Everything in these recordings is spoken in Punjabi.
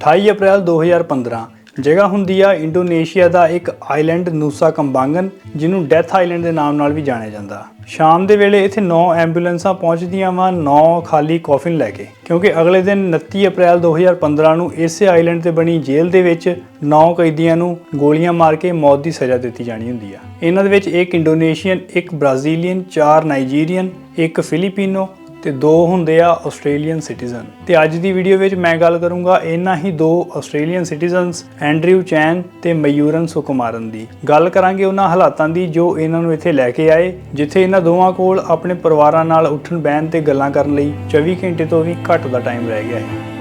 28 ਅਪ੍ਰੈਲ 2015 ਜਗ੍ਹਾ ਹੁੰਦੀ ਆ ਇੰਡੋਨੇਸ਼ੀਆ ਦਾ ਇੱਕ ਆਈਲੈਂਡ ਨੂਸਾ ਕੰਬਾਂਗਨ, ਜਿਹਨੂੰ ਡੈਥ ਆਈਲੈਂਡ ਦੇ ਨਾਮ ਨਾਲ ਵੀ ਜਾਣਿਆ ਜਾਂਦਾ। ਸ਼ਾਮ ਦੇ ਵੇਲੇ ਇੱਥੇ 9 ਐਂਬੂਲੈਂਸਾਂ ਪਹੁੰਚਦੀਆਂ ਵਾ 9 ਖਾਲੀ ਕੌਫਿਨ ਲੈ ਕੇ, ਕਿਉਂਕਿ ਅਗਲੇ ਦਿਨ 29 ਅਪ੍ਰੈਲ 2015 ਨੂੰ ਇਸੇ ਆਈਲੈਂਡ ਤੇ ਬਣੀ ਜੇਲ੍ਹ ਦੇ ਵਿੱਚ 9 ਕੈਦੀਆਂ ਨੂੰ ਗੋਲੀਆਂ ਮਾਰ ਕੇ ਮੌਤ ਦੀ ਸਜ਼ਾ ਦਿੱਤੀ ਜਾਣੀ ਹੁੰਦੀ ਆ। ਇਹਨਾਂ ਦੇ ਵਿੱਚ ਇੱਕ ਇੰਡੋਨੇਸ਼ੀਅਨ, ਇੱਕ ਬ੍ਰਾਜ਼ੀਲੀਅਨ, ਚਾਰ ਨਾਈਜੀਰੀਅਨ, ਇੱਕ ਫਿਲੀਪੀਨੋ ਤੇ ਦੋ ਹੁੰਦੇ ਆ ਆਸਟ੍ਰੇਲੀਅਨ ਸਿਟੀਜ਼ਨ। ਤੇ ਅੱਜ ਦੀ ਵੀਡੀਓ ਵਿੱਚ ਮੈਂ ਗੱਲ ਕਰੂੰਗਾ ਇਹਨਾਂ ਹੀ ਦੋ ਆਸਟ੍ਰੇਲੀਅਨ ਸਿਟੀਜ਼ਨਸ, ਐਂਡਰਿਊ ਚੈਨ ਤੇ ਮਯੂਰਨ ਸੁਕੁਮਾਰਨ ਦੀ। ਗੱਲ ਕਰਾਂਗੇ ਉਹਨਾਂ ਹਾਲਾਤਾਂ ਦੀ ਜੋ ਇਹਨਾਂ ਨੂੰ ਇੱਥੇ ਲੈ ਕੇ ਆਏ, ਜਿੱਥੇ ਇਹਨਾਂ ਦੋਵਾਂ ਕੋਲ ਆਪਣੇ ਪਰਿਵਾਰਾਂ ਨਾਲ ਉੱਠਣ ਬਹਿਣ ਤੇ ਗੱਲਾਂ ਕਰਨ ਲਈ 24 ਘੰਟੇ ਤੋਂ ਵੀ ਘੱਟ ਦਾ ਟਾਈਮ ਰਹਿ ਗਿਆ ਹੈ।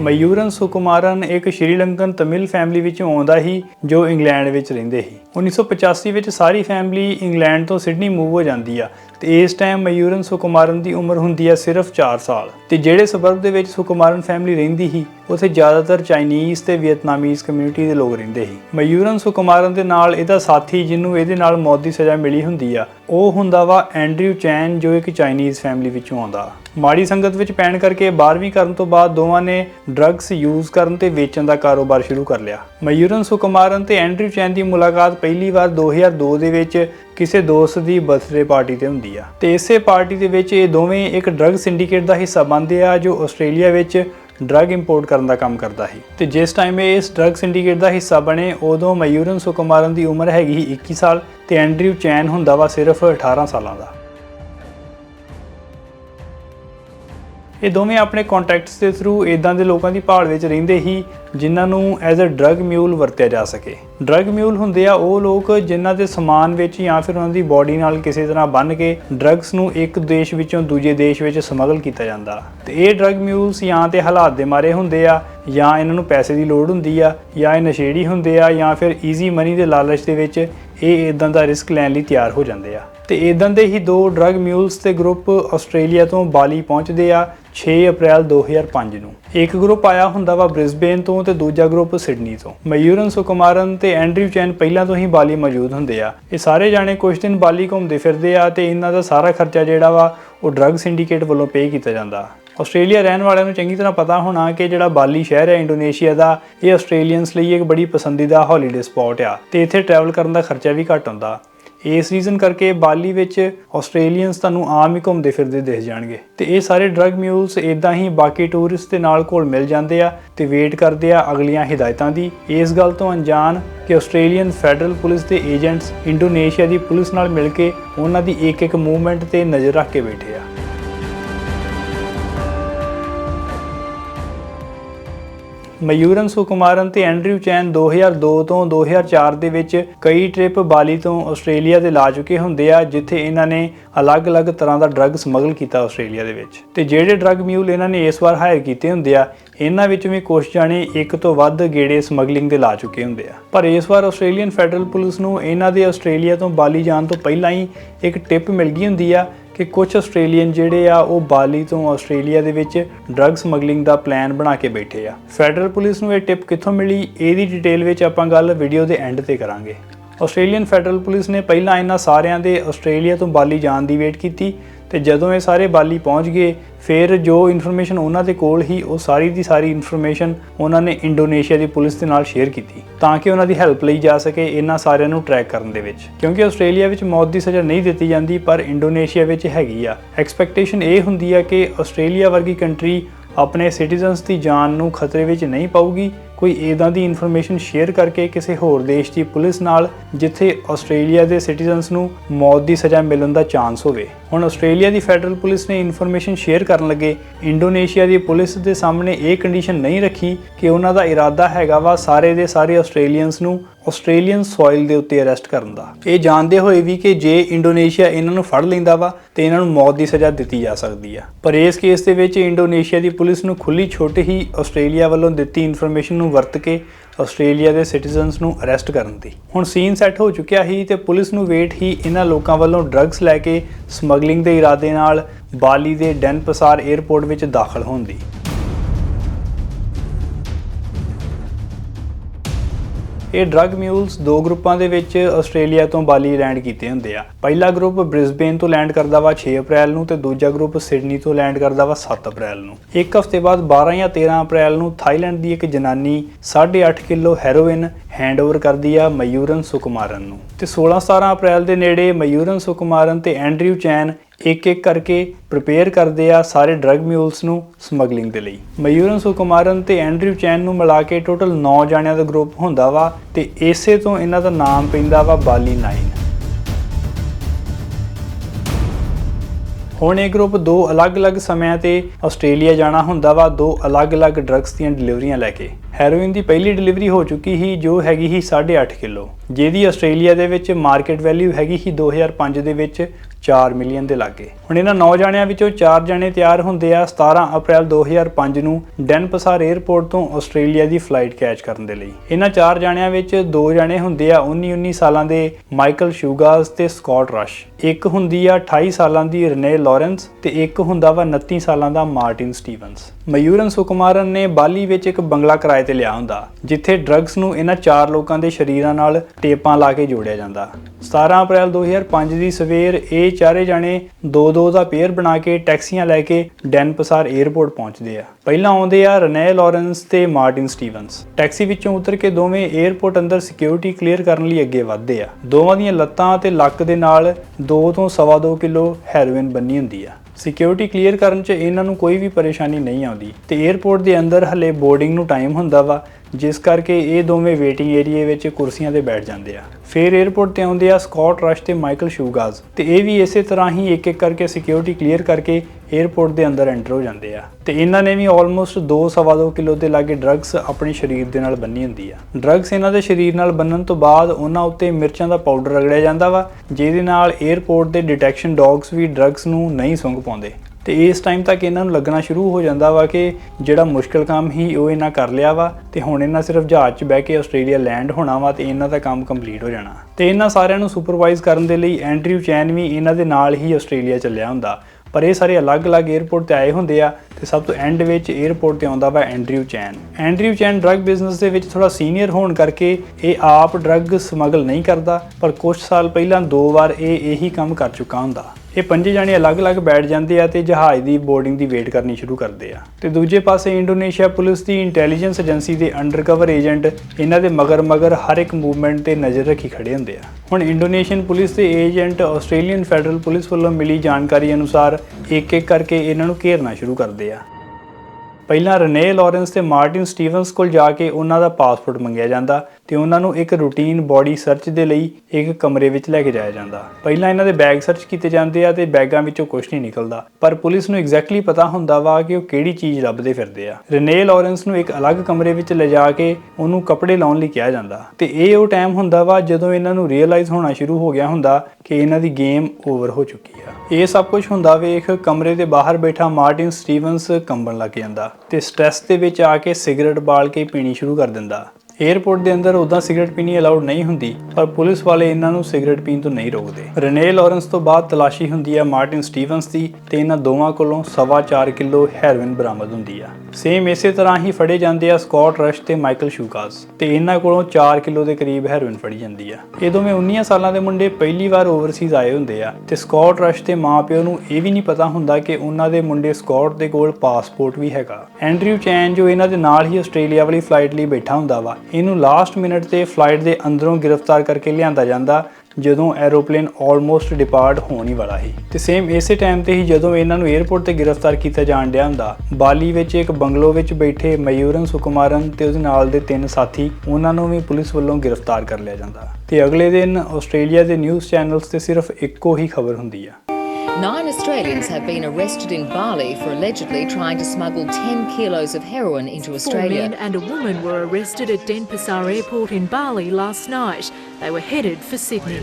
ਮਯੂਰਨ ਸੁਕੁਮਾਰਨ ਇੱਕ ਸ਼੍ਰੀਲੰਕਨ ਤਮਿਲ ਫੈਮਿਲੀ ਵਿੱਚੋਂ ਆਉਂਦਾ ਸੀ ਜੋ ਇੰਗਲੈਂਡ ਵਿੱਚ ਰਹਿੰਦੇ ਸੀ। 1985 ਵਿੱਚ ਸਾਰੀ ਫੈਮਿਲੀ ਇੰਗਲੈਂਡ ਤੋਂ ਸਿਡਨੀ ਮੂਵ ਹੋ ਜਾਂਦੀ ਆ। ਤੇ ਇਸ ਟਾਈਮ ਮਯੂਰਨ ਸੁਕੁਮਾਰਨ ਦੀ ਉਮਰ ਹੁੰਦੀ ਆ ਸਿਰਫ 4 ਸਾਲ ਤੇ ਜਿਹੜੇ ਸਬਰਬ ਦੇ ਵਿੱਚ ਸੁਕੁਮਾਰਨ ਫੈਮਿਲੀ ਰਹਿੰਦੀ ਸੀ, ਉੱਥੇ ਜ਼ਿਆਦਾਤਰ ਚਾਈਨੀਜ਼ ਤੇ ਵੀਅਤਨਾਮੀਜ਼ ਕਮਿਊਨਿਟੀ ਦੇ ਲੋਕ ਰਹਿੰਦੇ ਸੀ। ਮਯੂਰਨ ਸੁਕੁਮਾਰਨ ਦੇ ਨਾਲ ਇਹਦਾ ਸਾਥੀ ਜਿਹਨੂੰ ਇਹਦੇ ਨਾਲ ਮੌਤ ਦੀ ਸਜ਼ਾ ਮਿਲੀ ਹੁੰਦੀ ਆ, ਉਹ ਹੁੰਦਾ ਵਾ ਐਂਡਰਿਊ ਚੈਨ ਜੋ ਇੱਕ ਚਾਈਨੀਜ਼ ਫੈਮਿਲੀ ਵਿੱਚੋਂ ਆਉਂਦਾ। ਮਾੜੀ ਸੰਗਤ ਵਿੱਚ ਪੈਣ ਕਰਕੇ 12ਵੀਂ ਕਰਨ ਤੋਂ ਬਾਅਦ ਦੋਵਾਂ ਨੇ ਡਰੱਗਸ ਯੂਜ਼ ਕਰਨ ਤੇ ਵੇਚਣ ਦਾ ਕਾਰੋਬਾਰ ਸ਼ੁਰੂ ਕਰ ਲਿਆ। ਮਯੂਰਨ ਸੁਕੁਮਾਰਨ ਤੇ ਐਂਡਰਿਊ ਚੈਨ ਦੀ ਮੁਲਾਕਾਤ ਪਹਿਲੀ ਵਾਰ 2002 ਦੇ ਵਿੱਚ ਕਿਸੇ ਦੋਸਤ ਦੀ ਬਰਥਡੇ ਪਾਰਟੀ ਤੇ ਹੁੰਦੀ ਆ। ਤੇ ਇਸੇ ਪਾਰਟੀ ਦੇ ਵਿੱਚ ਇਹ ਦੋਵੇਂ ਇੱਕ ਡਰੱਗ ਸਿੰਡੀਕੇਟ ਦਾ ਹਿੱਸਾ ਬਣਦੇ ਆ, ਜੋ ਆਸਟ੍ਰੇਲੀਆ ਵਿੱਚ ਡਰੱਗ ਇੰਪੋਰਟ ਕਰਨ ਦਾ ਕੰਮ ਕਰਦਾ ਸੀ। ਤੇ ਜਿਸ ਟਾਈਮ ਇਹ ਇਸ ਡਰੱਗ ਸਿੰਡੀਕੇਟ ਦਾ ਹਿੱਸਾ ਬਣੇ, ਉਦੋਂ ਮਯੂਰਨ ਸੁਕੁਮਾਰਨ ਦੀ ਉਮਰ ਹੈਗੀ ਸੀ 21 ਸਾਲ ਤੇ ਐਂਡਰਿਊ ਚੈਨ ਹੁੰਦਾ ਵਾ ਸਿਰਫ 18 ਸਾਲਾਂ ਦਾ। ਇਹ ਦੋਵੇਂ ਆਪਣੇ ਕੰਟੈਕਟਸ ਦੇ ਥਰੂ ਇਦਾਂ ਦੇ ਲੋਕਾਂ ਦੀ ਭਾਲ ਵਿੱਚ ਰਹਿੰਦੇ ਹੀ ਜਿਨ੍ਹਾਂ ਨੂੰ ਐਜ਼ ਅ ਡਰੱਗ ਮਿਊਲ ਵਰਤਿਆ ਜਾ ਸਕੇ। ਡਰੱਗ ਮਿਊਲ ਹੁੰਦੇ ਆ ਉਹ ਲੋਕ ਜਿਨ੍ਹਾਂ ਦੇ ਸਮਾਨ ਵਿੱਚ ਜਾਂ ਫਿਰ ਉਹਨਾਂ ਦੀ ਬਾਡੀ ਨਾਲ ਕਿਸੇ ਤਰ੍ਹਾਂ ਬੰਨ ਕੇ ਡਰੱਗਸ ਨੂੰ ਇੱਕ ਦੇਸ਼ ਵਿੱਚੋਂ ਦੂਜੇ ਦੇਸ਼ ਵਿੱਚ ਸਮਗਲ ਕੀਤਾ ਜਾਂਦਾ। ਤੇ ਇਹ ਡਰੱਗ ਮਿਊਲਸ ਜਾਂ ਤੇ ਹਾਲਾਤ ਦੇ ਮਾਰੇ ਹੁੰਦੇ ਆ, ਜਾਂ ਇਹਨਾਂ ਨੂੰ ਪੈਸੇ ਦੀ ਲੋੜ ਹੁੰਦੀ ਆ, ਜਾਂ ਇਹ ਨਸ਼ੇੜੀ ਹੁੰਦੇ ਆ, ਜਾਂ ਫਿਰ ਈਜ਼ੀ ਮਨੀ ਦੇ ਲਾਲਚ ਦੇ ਵਿੱਚ ਇਹ ਇਦਾਂ ਦਾ ਰਿਸਕ ਲੈਣ ਲਈ ਤਿਆਰ ਹੋ ਜਾਂਦੇ ਆ। ਤੇ ਇਦਾਂ ਦੇ ਹੀ ਦੋ ਡਰੱਗ ਮਿਊਲਸ ਤੇ ਗਰੁੱਪ ਆਸਟ੍ਰੇਲੀਆ ਤੋਂ ਬਾਲੀ ਪਹੁੰਚਦੇ ਆ 6 ਅਪ੍ਰੈਲ 2005 ਨੂੰ। ਇੱਕ ਗਰੁੱਪ ਆਇਆ ਹੁੰਦਾ ਵਾ ਬ੍ਰਿਸਬੇਨ ਤੋਂ ਤੇ ਦੂਜਾ ਗਰੁੱਪ ਸਿਡਨੀ ਤੋਂ। ਮਯੂਰਨ ਸੁਕੁਮਾਰਨ ਤੇ ਐਂਡਰਿਊ ਚੈਨ ਪਹਿਲਾਂ ਤੋਂ ਹੀ ਬਾਲੀ ਮੌਜੂਦ ਹੁੰਦੇ ਆ। ਇਹ ਸਾਰੇ ਜਾਣੇ ਕੁਝ ਦਿਨ ਬਾਲੀ ਘੁੰਮਦੇ ਫਿਰਦੇ ਆ ਤੇ ਇਹਨਾਂ ਦਾ ਸਾਰਾ ਖਰਚਾ ਜਿਹੜਾ ਵਾ ਉਹ ਡਰੱਗ ਸਿੰਡੀਕੇਟ ਵੱਲੋਂ ਪੇ ਕੀਤਾ ਜਾਂਦਾ। ਆਸਟ੍ਰੇਲੀਆ ਰਹਿਣ ਵਾਲਿਆਂ ਨੂੰ ਚੰਗੀ ਤਰ੍ਹਾਂ ਪਤਾ ਹੋਣਾ ਕਿ ਜਿਹੜਾ ਬਾਲੀ ਸ਼ਹਿਰ ਹੈ ਇੰਡੋਨੇਸ਼ੀਆ ਦਾ, ਇਹ ਆਸਟ੍ਰੇਲੀਅਨਸ ਲਈ ਇੱਕ ਬੜੀ ਪਸੰਦੀਦਾ ਹੌਲੀਡੇ ਸਪੌਟ ਆ ਤੇ ਇੱਥੇ ਟਰੈਵਲ ਕਰਨ ਦਾ ਖਰਚਾ ਵੀ ਘੱਟ ਹੁੰਦਾ। ਇਸ ਰੀਜ਼ਨ ਕਰਕੇ ਬਾਲੀ ਵਿੱਚ ਆਸਟ੍ਰੇਲੀਅਨਸ ਤੁਹਾਨੂੰ ਆਮ ਹੀ ਘੁੰਮਦੇ ਫਿਰਦੇ ਦਿਖ ਜਾਣਗੇ। ਤੇ ਇਹ ਸਾਰੇ ਡਰੱਗ ਮਿਊਲਸ ਇਦਾਂ ਹੀ ਬਾਕੀ ਟੂਰਿਸਟ ਦੇ ਨਾਲ ਘੁਲ ਮਿਲ ਜਾਂਦੇ ਆ ਤੇ ਵੇਟ ਕਰਦੇ ਆ ਅਗਲੀਆਂ ਹਦਾਇਤਾਂ ਦੀ। ਇਸ ਗੱਲ ਤੋਂ ਅਣਜਾਣ ਕਿ ਆਸਟ੍ਰੇਲੀਅਨ ਫੈਡਰਲ ਪੁਲਿਸ ਦੇ ਏਜੰਟਸ ਇੰਡੋਨੇਸ਼ੀਆ ਦੀ ਪੁਲਿਸ ਨਾਲ ਮਿਲ ਕੇ ਉਹਨਾਂ ਦੀ ਇੱਕ ਇੱਕ ਮੂਵਮੈਂਟ ਤੇ ਨਜ਼ਰ ਰੱਖ ਕੇ ਬੈਠੇ ਆ। ਮਯੂਰਨ ਸੁਕੁਮਾਰਨ ਤੇ ਐਂਡਰਿਊ ਚੈਨ 2002 ਤੋਂ 2004 ਦੇ ਵਿੱਚ ਕਈ ਟ੍ਰਿਪ ਬਾਲੀ ਤੋਂ ਆਸਟ੍ਰੇਲੀਆ ਦੇ ਲਾ ਚੁੱਕੇ ਹੁੰਦੇ ਆ, ਜਿੱਥੇ ਇਹਨਾਂ ਨੇ ਅਲੱਗ-ਅਲੱਗ ਤਰ੍ਹਾਂ ਦਾ ਡਰੱਗ ਸਮਗਲ ਕੀਤਾ ਆਸਟ੍ਰੇਲੀਆ ਦੇ ਵਿੱਚ। ਤੇ ਜਿਹੜੇ ਡਰੱਗ ਮਿਊਲ ਇਹਨਾਂ ਨੇ ਇਸ ਵਾਰ ਹਾਇਰ ਕੀਤੇ ਹੁੰਦੇ ਆ, ਇਹਨਾਂ ਵਿੱਚ ਵੀ ਕੁਝ ਜਾਣੇ ਇੱਕ ਤੋਂ ਵੱਧ ਗੇੜੇ ਸਮਗਲਿੰਗ ਦੇ ਲਾ ਚੁੱਕੇ ਹੁੰਦੇ ਆ। ਪਰ ਇਸ ਵਾਰ ਆਸਟ੍ਰੇਲੀਅਨ ਫੈਡਰਲ ਪੁਲਿਸ ਨੂੰ ਇਹਨਾਂ ਦੇ ਆਸਟ੍ਰੇਲੀਆ ਤੋਂ ਬਾਲੀ ਜਾਣ ਤੋਂ ਪਹਿਲਾਂ ਹੀ ਇੱਕ ਟਿਪ ਮਿਲ ਗਈ ਹੁੰਦੀ ਆ ਕਿ ਕੁਝ ਆਸਟ੍ਰੇਲੀਅਨ ਜਿਹੜੇ ਆ, ਉਹ ਬਾਲੀ ਤੋਂ ਆਸਟ੍ਰੇਲੀਆ ਦੇ ਵਿੱਚ ਡਰੱਗ ਸਮਗਲਿੰਗ ਦਾ ਪਲਾਨ ਬਣਾ ਕੇ ਬੈਠੇ ਆ। ਫੈਡਰਲ ਪੁਲਿਸ ਨੂੰ ਇਹ ਟਿਪ ਕਿੱਥੋਂ ਮਿਲੀ, ਇਹਦੀ ਡਿਟੇਲ ਵਿੱਚ ਆਪਾਂ ਗੱਲ ਵੀਡੀਓ ਦੇ ਐਂਡ ਤੇ ਕਰਾਂਗੇ। ਆਸਟ੍ਰੇਲੀਅਨ ਫੈਡਰਲ ਪੁਲਿਸ ਨੇ ਪਹਿਲਾਂ ਇਹਨਾਂ ਸਾਰਿਆਂ ਦੇ ਆਸਟ੍ਰੇਲੀਆ ਤੋਂ ਬਾਲੀ ਜਾਣ ਦੀ ਵੇਟ ਕੀਤੀ। ਤੇ ਜਦੋਂ ਇਹ ਸਾਰੇ ਬਾਲੀ ਪਹੁੰਚ ਗਏ, ਫਿਰ ਜੋ ਇਨਫੋਰਮੇਸ਼ਨ ਉਹਨਾਂ ਦੇ ਕੋਲ ਹੀ ਉਹ ਸਾਰੀ ਦੀ ਸਾਰੀ ਇਨਫੋਰਮੇਸ਼ਨ ਉਹਨਾਂ ਨੇ ਇੰਡੋਨੇਸ਼ੀਆ ਦੀ ਪੁਲਿਸ ਦੇ ਨਾਲ ਸ਼ੇਅਰ ਕੀਤੀ, ਤਾਂ ਕਿ ਉਹਨਾਂ ਦੀ ਹੈਲਪ ਲਈ ਜਾ ਸਕੇ ਇਹਨਾਂ ਸਾਰਿਆਂ ਨੂੰ ਟਰੈਕ ਕਰਨ ਦੇ ਵਿੱਚ। ਕਿਉਂਕਿ ਆਸਟ੍ਰੇਲੀਆ ਵਿੱਚ ਮੌਤ ਦੀ ਸਜ਼ਾ ਨਹੀਂ ਦਿੱਤੀ ਜਾਂਦੀ, ਪਰ ਇੰਡੋਨੇਸ਼ੀਆ ਵਿੱਚ ਹੈਗੀ ਆ। ਐਕਸਪੈਕਟੇਸ਼ਨ ਇਹ ਹੁੰਦੀ ਆ ਕਿ ਆਸਟ੍ਰੇਲੀਆ ਵਰਗੀ ਕੰਟਰੀ ਆਪਣੇ ਸਿਟੀਜ਼ਨਸ ਦੀ ਜਾਨ ਨੂੰ ਖਤਰੇ ਵਿੱਚ ਨਹੀਂ ਪਾਊਗੀ ਕੋਈ ਇਦਾਂ ਦੀ ਇਨਫੋਰਮੇਸ਼ਨ ਸ਼ੇਅਰ ਕਰਕੇ ਕਿਸੇ ਹੋਰ ਦੇਸ਼ ਦੀ ਪੁਲਿਸ ਨਾਲ, ਜਿੱਥੇ ਆਸਟ੍ਰੇਲੀਆ ਦੇ ਸਿਟੀਜ਼ਨਸ ਨੂੰ ਮੌਤ ਦੀ ਸਜ਼ਾ ਮਿਲਣ ਦਾ ਚਾਂਸ ਹੋਵੇ। ਹੁਣ ਆਸਟ੍ਰੇਲੀਆ ਦੀ ਫੈਡਰਲ ਪੁਲਿਸ ਨੇ ਇਨਫੋਰਮੇਸ਼ਨ ਸ਼ੇਅਰ ਕਰਨ ਲੱਗੇ। ਇੰਡੋਨੇਸ਼ੀਆ ਦੀ ਪੁਲਿਸ ਦੇ ਸਾਹਮਣੇ ਇਹ ਕੰਡੀਸ਼ਨ ਨਹੀਂ ਰੱਖੀ ਕਿ ਉਹਨਾਂ ਦਾ ਇਰਾਦਾ ਹੈਗਾ ਵਾ ਸਾਰੇ ਦੇ ਸਾਰੇ ਆਸਟ੍ਰੇਲੀਅਨਸ ਨੂੰ ਆਸਟ੍ਰੇਲੀਅਨ ਸੋਇਲ ਦੇ ਉੱਤੇ ਅਰੈਸਟ ਕਰਨ ਦਾ। ਇਹ ਜਾਣਦੇ ਹੋਏ ਵੀ ਕਿ ਜੇ ਇੰਡੋਨੇਸ਼ੀਆ ਇਹਨਾਂ ਨੂੰ ਫੜ ਲੈਂਦਾ ਵਾ, ਤੇ ਇਹਨਾਂ ਨੂੰ ਮੌਤ ਦੀ ਸਜ਼ਾ ਦਿੱਤੀ ਜਾ ਸਕਦੀ ਆ। ਪਰ ਇਸ ਕੇਸ ਦੇ ਵਿੱਚ ਇੰਡੋਨੇਸ਼ੀਆ ਦੀ ਪੁਲਿਸ ਨੂੰ ਖੁੱਲੀ ਛੁੱਟ ਹੀ ਆਸਟ੍ਰੇਲੀਆ ਵੱਲੋਂ ਦਿੱਤੀ ਇਨਫੋਰਮੇਸ਼ਨ ਨੂੰ ਵਰਤ ਕੇ ਆਸਟ੍ਰੇਲੀਆ ਦੇ ਸਿਟੀਜ਼ਨਸ ਨੂੰ ਅਰੈਸਟ ਕਰਨ ਦੀ। ਹੁਣ ਸੀਨ ਸੈੱਟ ਹੋ ਚੁੱਕਿਆ ਸੀ ਤੇ ਪੁਲਿਸ ਨੂੰ ਵੇਟ ਹੀ ਇਹਨਾਂ ਲੋਕਾਂ ਵੱਲੋਂ ਡਰੱਗਸ ਲੈ ਕੇ ਸਮਗਲਿੰਗ ਦੇ ਇਰਾਦੇ ਨਾਲ ਬਾਲੀ ਦੇ ਡੈਨ ਪਸਾਰ 에ਅਰਪੋਰਟ ਵਿੱਚ ਦਾਖਲ ਹੋਣ ਦੀ। ਇਹ ਡਰੱਗ ਮਿਊਲਸ ਦੋ ਗਰੁੱਪਾਂ ਦੇ ਵਿੱਚ ਆਸਟ੍ਰੇਲੀਆ ਤੋਂ ਬਾਲੀ ਲੈਂਡ ਕੀਤੇ ਹੁੰਦੇ ਆ। ਪਹਿਲਾ ਗਰੁੱਪ ਬ੍ਰਿਸਬੇਨ ਤੋਂ ਲੈਂਡ ਕਰਦਾ ਵਾ 6 ਅਪ੍ਰੈਲ ਨੂੰ ਤੇ ਦੂਜਾ ਗਰੁੱਪ ਸਿਡਨੀ ਤੋਂ ਲੈਂਡ ਕਰਦਾ ਵਾ 7 ਅਪ੍ਰੈਲ ਨੂੰ। ਇੱਕ ਹਫ਼ਤੇ ਬਾਅਦ 12 ਜਾਂ 13 ਅਪ੍ਰੈਲ ਨੂੰ ਥਾਈਲੈਂਡ ਦੀ ਇੱਕ ਜਨਾਨੀ 8.5 ਕਿਲੋ ਹੈਰੋਇਨ ਹੈਂਡਓਵਰ ਕਰਦੀ ਆ ਮਯੂਰਨ ਸੁਕੁਮਾਰਨ ਨੂੰ। ਤੇ 16-17 ਅਪ੍ਰੈਲ ਦੇ ਨੇੜੇ ਮਯੂਰਨ ਸੁਕੁਮਾਰਨ ਤੇ ਐਂਡਰਿਊ ਚੈਨ ਇੱਕ ਇੱਕ ਕਰਕੇ ਪ੍ਰਿਪੇਅਰ ਕਰਦੇ ਆ ਸਾਰੇ ਡਰੱਗ ਮਿਊਲਸ ਨੂੰ ਸਮਗਲਿੰਗ ਦੇ ਲਈ। ਮਯੂਰਨ ਸੁਕੁਮਾਰਨ ਤੇ ਐਂਡਰਿਊ ਚੈਨ ਨੂੰ ਮਿਲਾ ਕੇ ਟੋਟਲ 9 ਜਾਣਿਆਂ ਦਾ ਗਰੁੱਪ ਹੁੰਦਾ ਵਾ ਤੇ ਇਸੇ ਤੋਂ ਇਹਨਾਂ ਦਾ ਨਾਮ ਪੈਂਦਾ ਵਾ ਬਾਲੀ 9 ਹੁਣ ਇਹ ਗਰੁੱਪ ਦੋ ਅਲੱਗ-ਅਲੱਗ ਸਮਿਆਂ ਤੇ ਆਸਟ੍ਰੇਲੀਆ ਜਾਣਾ ਹੁੰਦਾ ਵਾ, ਦੋ ਅਲੱਗ-ਅਲੱਗ ਡਰੱਗਸ ਦੀਆਂ ਡਿਲੀਵਰੀਆਂ ਲੈ ਕੇ। ਹੈਰੋਇਨ ਦੀ ਪਹਿਲੀ ਡਿਲੀਵਰੀ ਹੋ ਚੁੱਕੀ ਸੀ, ਜੋ ਹੈਗੀ ਸੀ 8.5 ਕਿਲੋ। ਜਿਹਦੀ ਆਸਟ੍ਰੇਲੀਆ ਦੇ ਵਿੱਚ ਮਾਰਕੀਟ ਵੈਲਿਊ ਹੈਗੀ ਸੀ 2005 ਦੇ ਵਿੱਚ 4 ਮਿਲੀਅਨ ਦੇ ਲਾਗੇ। ਹੁਣ ਇਹਨਾਂ 9 ਜਾਣਿਆਂ ਵਿੱਚੋਂ 4 ਜਾਣੇ ਤਿਆਰ ਹੁੰਦੇ ਆ 17 ਅਪ੍ਰੈਲ 2005 ਨੂੰ ਡੈਨਪਸਾਰ 에ਅਰਪੋਰਟ ਤੋਂ ਆਸਟ੍ਰੇਲੀਆ ਦੀ ਫਲਾਈਟ ਕੈਚ ਕਰਨ ਦੇ ਲਈ। ਇਹਨਾਂ 4 ਜਾਣਿਆਂ ਵਿੱਚ 2 ਜਾਣੇ ਹੁੰਦੇ ਆ 19-19 ਸਾਲਾਂ ਦੇ ਮਾਈਕਲ ਸ਼ੂਗਾਸ ਤੇ ਸਕਾਟ ਰਸ਼। ਇੱਕ ਹੁੰਦੀ ਆ 28 ਸਾਲਾਂ ਦੀ ਰਨੇ ਲਾਰੈਂਸ ਤੇ ਇੱਕ ਹੁੰਦਾ ਵਾ 29 ਸਾਲਾਂ ਦਾ ਮਾਰਟਿਨ ਸਟੀਵਨਸ। ਮਯੂਰਨ ਸੁਕੁਮਾਰਨ ਨੇ ਬਾਲੀ ਵਿੱਚ ਇੱਕ ਬੰਗਲਾ ਕਿਰਾਏ ਤੇ ਲਿਆ ਹੁੰਦਾ, ਜਿੱਥੇ ਡਰੱਗਸ ਨੂੰ ਇਹਨਾਂ ਚਾਰ ਲੋਕਾਂ ਦੇ ਸ਼ਰੀਰਾਂ ਨਾਲ ਟੇਪਾਂ ਲਾ ਕੇ ਜੋੜਿਆ ਜਾਂਦਾ। 17 ਅਪ੍ਰੈਲ 2005 ਦੀ ਸਵੇਰ ਇਹ ਇਹ ਚਾਰੇ ਜਾਣੇ ਦੋ ਦੋ ਦਾ ਪੇਅਰ ਬਣਾ ਕੇ ਟੈਕਸੀਆਂ ਲੈ ਕੇ ਡੈਨਪਸਾਰ 에ਅਰਪੋਰਟ ਪਹੁੰਚਦੇ ਆ। ਪਹਿਲਾਂ ਆਉਂਦੇ ਆ ਰਨੇ ਲਾਰੈਂਸ ਤੇ ਮਾਰਟਿਨ ਸਟੀਵਨਸ। ਟੈਕਸੀ ਵਿੱਚੋਂ ਉਤਰ ਕੇ ਦੋਵੇਂ 에ਅਰਪੋਰਟ ਅੰਦਰ ਸਿਕਿਉਰਿਟੀ ਕਲੀਅਰ ਕਰਨ ਲਈ ਅੱਗੇ ਵਧਦੇ ਆ। ਦੋਵਾਂ ਦੀਆਂ ਲੱਤਾਂ ਤੇ ਲੱਕ ਦੇ ਨਾਲ 2 ਤੋਂ 2.5 ਕਿਲੋ ਹੈਰੋਇਨ ਬੰਨੀ ਹੁੰਦੀ ਆ। ਸਿਕਿਉਰਿਟੀ ਕਲੀਅਰ ਕਰਨ 'ਚ ਇਹਨਾਂ ਨੂੰ ਕੋਈ ਵੀ ਪਰੇਸ਼ਾਨੀ ਨਹੀਂ ਆਉਂਦੀ ਤੇ 에ਅਰਪੋਰਟ ਦੇ ਅੰਦਰ ਹਲੇ ਬੋਰਡਿੰਗ ਨੂੰ ਟਾਈਮ ਹੁੰਦਾ ਵਾ। ਜਿਸ ਕਰਕੇ ਇਹ ਦੋਵੇਂ ਵੇਟਿੰਗ ਏਰੀਆ ਵਿੱਚ ਕੁਰਸੀਆਂ ਤੇ ਬੈਠ ਜਾਂਦੇ ਆ। ਫਿਰ 에어ਪੋਰਟ ਤੇ ਆਉਂਦੇ ਆ ਸਕਾਟ ਰਸ਼ ਤੇ ਮਾਈਕਲ ਸ਼ੂਗਾਜ਼ ਤੇ ਇਹ ਵੀ ਇਸੇ ਤਰ੍ਹਾਂ ਹੀ ਇੱਕ ਇੱਕ ਕਰਕੇ ਸਿਕਿਉਰਿਟੀ ਕਲੀਅਰ ਕਰਕੇ 에어ਪੋਰਟ ਦੇ ਅੰਦਰ ਐਂਟਰ ਹੋ ਜਾਂਦੇ ਆ। ਤੇ ਇਹਨਾਂ ਨੇ ਵੀ ਆਲਮੋਸਟ 2.5 ਕਿਲੋ ਦੇ ਲਾਗੇ ਡਰੱਗਸ ਆਪਣੇ ਸਰੀਰ ਦੇ ਨਾਲ ਬੰਨੀ ਹੁੰਦੀ ਆ। ਡਰੱਗਸ ਇਹਨਾਂ ਦੇ ਸਰੀਰ ਨਾਲ ਬੰਨਣ ਤੋਂ ਬਾਅਦ ਉਹਨਾਂ ਉੱਤੇ ਮਿਰਚਾਂ ਦਾ ਪਾਊਡਰ ਰਗੜਿਆ ਜਾਂਦਾ ਵਾ, ਜਿਹਦੇ ਨਾਲ 에어ਪੋਰਟ ਦੇ ਡਿਟੈਕਸ਼ਨ ਡੌਗਸ ਵੀ ਡਰੱਗਸ ਨੂੰ ਨਹੀਂ ਸੁੰਘ ਪਾਉਂਦੇ। ਤੇ ਇਸ ਟਾਈਮ ਤੱਕ ਇਹਨਾਂ ਨੂੰ ਲੱਗਣਾ ਸ਼ੁਰੂ ਹੋ ਜਾਂਦਾ ਵਾ ਕਿ ਜਿਹੜਾ ਮੁਸ਼ਕਲ ਕੰਮ ਹੀ ਉਹ ਇਹਨਾਂ ਕਰ ਲਿਆ ਵਾ ਤੇ ਹੁਣ ਇਹਨਾਂ ਸਿਰਫ ਜਹਾਜ਼ 'ਚ ਬਹਿ ਕੇ ਆਸਟ੍ਰੇਲੀਆ ਲੈਂਡ ਹੋਣਾ ਵਾ ਤੇ ਇਹਨਾਂ ਦਾ ਕੰਮ ਕੰਪਲੀਟ ਹੋ ਜਾਣਾ। ਤੇ ਇਹਨਾਂ ਸਾਰਿਆਂ ਨੂੰ ਸੁਪਰਵਾਈਜ਼ ਕਰਨ ਦੇ ਲਈ ਐਂਡਰਿਊ ਚੈਨ ਵੀ ਇਹਨਾਂ ਦੇ ਨਾਲ ਹੀ ਆਸਟ੍ਰੇਲੀਆ ਚੱਲਿਆ ਹੁੰਦਾ। ਪਰ ਇਹ ਸਾਰੇ ਅਲੱਗ-ਅਲੱਗ 에ਅਰਪੋਰਟ ਤੇ ਆਏ ਹੁੰਦੇ ਆ ਤੇ ਸਭ ਤੋਂ ਐਂਡ ਵਿੱਚ 에ਅਰਪੋਰਟ ਤੇ ਆਉਂਦਾ ਵਾ Andrew Chan Andrew Chan drug business ਦੇ ਵਿੱਚ ਥੋੜਾ ਸੀਨੀਅਰ ਹੋਣ ਕਰਕੇ ਇਹ ਆਪ ਡਰੱਗ ਸਮਗਲ ਨਹੀਂ ਕਰਦਾ, ਪਰ ਕੁਝ ਸਾਲ ਪਹਿਲਾਂ ਦੋ ਵਾਰ ਇਹ ਇਹੀ ਕੰਮ ਕਰ ਚੁੱਕਾ ਹੁੰਦਾ। ਇਹ ਪੰਜੇ ਜਾਣੇ ਅਲੱਗ-ਅਲੱਗ ਬੈਠ ਜਾਂਦੇ ਆ ਤੇ ਜਹਾਜ਼ ਦੀ ਬੋਰਡਿੰਗ ਦੀ ਵੇਟ ਕਰਨੀ ਸ਼ੁਰੂ ਕਰਦੇ ਆ। ਤੇ ਦੂਜੇ ਪਾਸੇ ਇੰਡੋਨੇਸ਼ੀਆ ਪੁਲਿਸ ਦੀ ਇੰਟੈਲੀਜੈਂਸ ਏਜੰਸੀ ਦੇ ਅੰਡਰਕਵਰ ਏਜੰਟ ਇਹਨਾਂ ਦੇ ਮਗਰ ਮਗਰ ਹਰ ਇੱਕ ਮੂਵਮੈਂਟ ਤੇ ਨਜ਼ਰ ਰੱਖੀ ਖੜੇ ਹੁੰਦੇ ਆ। ਹੁਣ ਇੰਡੋਨੇਸ਼ੀਅਨ ਪੁਲਿਸ ਦੇ ਏਜੰਟ ਆਸਟ੍ਰੇਲੀਅਨ ਫੈਡਰਲ ਪੁਲਿਸ ਵੱਲੋਂ ਮਿਲੀ ਜਾਣਕਾਰੀ ਅਨੁਸਾਰ ਇੱਕ ਇੱਕ ਕਰਕੇ ਇਹਨਾਂ ਨੂੰ ਘੇਰਨਾ ਸ਼ੁਰੂ ਕਰਦੇ ਆ। ਪਹਿਲਾਂ ਰਨੇ ਲਾਰੈਂਸ ਤੇ ਮਾਰਟਿਨ ਸਟੀਵਨਸ ਕੋਲ ਜਾ ਕੇ ਉਹਨਾਂ ਦਾ ਪਾਸਪੋਰਟ ਮੰਗਿਆ ਜਾਂਦਾ ਤੇ ਉਹਨਾਂ ਨੂੰ ਇੱਕ ਰੂਟੀਨ ਬਾਡੀ ਸਰਚ ਦੇ ਲਈ ਇੱਕ ਕਮਰੇ ਵਿੱਚ ਲੈ ਕੇ ਜਾਇਆ ਜਾਂਦਾ। ਪਹਿਲਾਂ ਇਹਨਾਂ ਦੇ ਬੈਗ ਸਰਚ ਕੀਤੇ ਜਾਂਦੇ ਆ ਤੇ ਬੈਗਾਂ ਵਿੱਚੋਂ ਕੁਝ ਨਹੀਂ ਨਿਕਲਦਾ। ਪਰ ਪੁਲਿਸ ਨੂੰ ਐਗਜ਼ੈਕਟਲੀ ਪਤਾ ਹੁੰਦਾ ਵਾ ਕਿ ਉਹ ਕਿਹੜੀ ਚੀਜ਼ ਲੱਭਦੇ ਫਿਰਦੇ ਆ। ਰਨੇ ਲਾਰੈਂਸ ਨੂੰ ਇੱਕ ਅਲੱਗ ਕਮਰੇ ਵਿੱਚ ਲਿਜਾ ਕੇ ਉਹਨੂੰ ਕੱਪੜੇ ਲਾਉਣ ਲਈ ਕਿਹਾ ਜਾਂਦਾ। ਤੇ ਇਹ ਉਹ ਟਾਈਮ ਹੁੰਦਾ ਵਾ ਜਦੋਂ ਇਹਨਾਂ ਨੂੰ ਰੀਅਲਾਈਜ਼ ਹੋਣਾ ਸ਼ੁਰੂ ਹੋ ਗਿਆ ਹੁੰਦਾ ਕਿ ਇਹਨਾਂ ਦੀ ਗੇਮ ਓਵਰ ਹੋ ਚੁੱਕੀ ਆ। ਇਹ ਸਭ ਕੁਝ ਹੁੰਦਾ ਵੇਖ ਕਮਰੇ ਦੇ ਬਾਹਰ ਬੈਠਾ ਮਾਰਟਿਨ ਸਟੀਵਨਸ ਕੰਬਣ ਲੱਗ ਜਾਂਦਾ। ਤੇ ਸਟ੍ਰੈਸ ਦੇ ਵਿੱਚ ਆ ਕੇ ਸਿਗਰਟ ਬਾਲ ਕੇ ਪੀਣੀ ਸ਼ੁਰੂ ਕਰ ਦਿੰਦਾ। ਏਅਰਪੋਰਟ ਦੇ ਅੰਦਰ ਉਦਾਂ ਸਿਗਰਟ ਪੀਣੀ ਅਲਾਉਡ ਨਹੀਂ ਹੁੰਦੀ, ਪਰ ਪੁਲਿਸ ਵਾਲੇ ਇਹਨਾਂ ਨੂੰ ਸਿਗਰਟ ਪੀਣ ਤੋਂ ਨਹੀਂ ਰੋਕਦੇ। ਰਨੇ ਲਾਰੈਂਸ ਤੋਂ ਬਾਅਦ ਤਲਾਸ਼ੀ ਹੁੰਦੀ ਆ ਮਾਰਟਿਨ ਸਟੀਵਨਸ ਦੀ ਤੇ ਇਹਨਾਂ ਦੋਵਾਂ ਕੋਲੋਂ 4.5 ਕਿਲੋ ਹੈਰੋਇਨ ਬਰਾਮਦ ਹੁੰਦੀ ਆ। ਸੇਮ ਇਸੇ ਤਰ੍ਹਾਂ ਹੀ ਫੜੇ ਜਾਂਦੇ ਆ ਸਕਾਟ ਰਸ਼ ਤੇ ਮਾਈਕਲ ਸ਼ੂਕਾਸ ਤੇ ਇਹਨਾਂ ਕੋਲੋਂ 4 ਕਿਲੋ ਦੇ ਕਰੀਬ ਹੈਰੋਇਨ ਫੜੀ ਜਾਂਦੀ ਆ। ਇਹ ਦੋਵੇਂ 19 ਸਾਲਾਂ ਦੇ ਮੁੰਡੇ ਪਹਿਲੀ ਵਾਰ ਓਵਰਸੀਜ਼ ਆਏ ਹੁੰਦੇ ਆ ਤੇ ਸਕਾਟ ਰਸ਼ ਤੇ ਮਾਪਿਓ ਨੂੰ ਇਹ ਵੀ ਨਹੀਂ ਪਤਾ ਹੁੰਦਾ ਕਿ ਉਹਨਾਂ ਦੇ ਮੁੰਡੇ ਸਕਾਟ ਦੇ ਕੋਲ ਪਾਸਪੋਰਟ ਵੀ ਹੈਗਾ। ਐਂਡਰਿਊ ਚੈਨ ਜੋ ਇਹਨਾਂ ਦੇ ਨਾਲ ਹੀ ਆਸਟ੍ਰੇਲੀਆ ਵਾਲੀ ਫਲਾਈਟ ਲਈ ਬੈਠਾ ਹੁੰਦਾ ਵਾ ਇਹਨੂੰ ਲਾਸਟ ਮਿੰਟ ਤੇ ਫਲਾਈਟ ਦੇ ਅੰਦਰੋਂ ਗ੍ਰਿਫਤਾਰ ਕਰਕੇ ਲਿਆਂਦਾ ਜਾਂਦਾ, ਜਦੋਂ ਐਰੋਪਲੇਨ ਆਲਮੋਸਟ ਡਿਪਾਰਟ ਹੋਣ ਹੀ ਵਾਲਾ ਸੀ। ਤੇ ਸੇਮ ਇਸੇ ਟਾਈਮ ਤੇ ਹੀ ਜਦੋਂ ਇਹਨਾਂ ਨੂੰ 에ਅਰਪੋਰਟ ਤੇ ਗ੍ਰਿਫਤਾਰ ਕੀਤਾ ਜਾਣ ਡਿਆ ਹੁੰਦਾ, ਬਾਲੀ ਵਿੱਚ ਇੱਕ ਬੰਗਲੋ ਵਿੱਚ ਬੈਠੇ ਮਯੂਰਨ ਸੁਕੁਮਾਰਨ ਤੇ ਉਹਦੇ ਨਾਲ ਦੇ ਤਿੰਨ ਸਾਥੀ, ਉਹਨਾਂ ਨੂੰ ਵੀ ਪੁਲਿਸ ਵੱਲੋਂ ਗ੍ਰਿਫਤਾਰ ਕਰ ਲਿਆ ਜਾਂਦਾ। ਤੇ ਅਗਲੇ ਦਿਨ ਆਸਟ੍ਰੇਲੀਆ ਦੇ ਨਿਊਜ਼ ਚੈਨਲਸ ਤੇ ਸਿਰਫ ਇੱਕੋ ਹੀ ਖਬਰ ਹੁੰਦੀ ਆ। Nine Australians have been arrested in Bali for allegedly trying to smuggle 10 kilos of heroin into Four Australia. men and a woman were arrested at Denpasar Airport in Bali last night. They were headed for Sydney.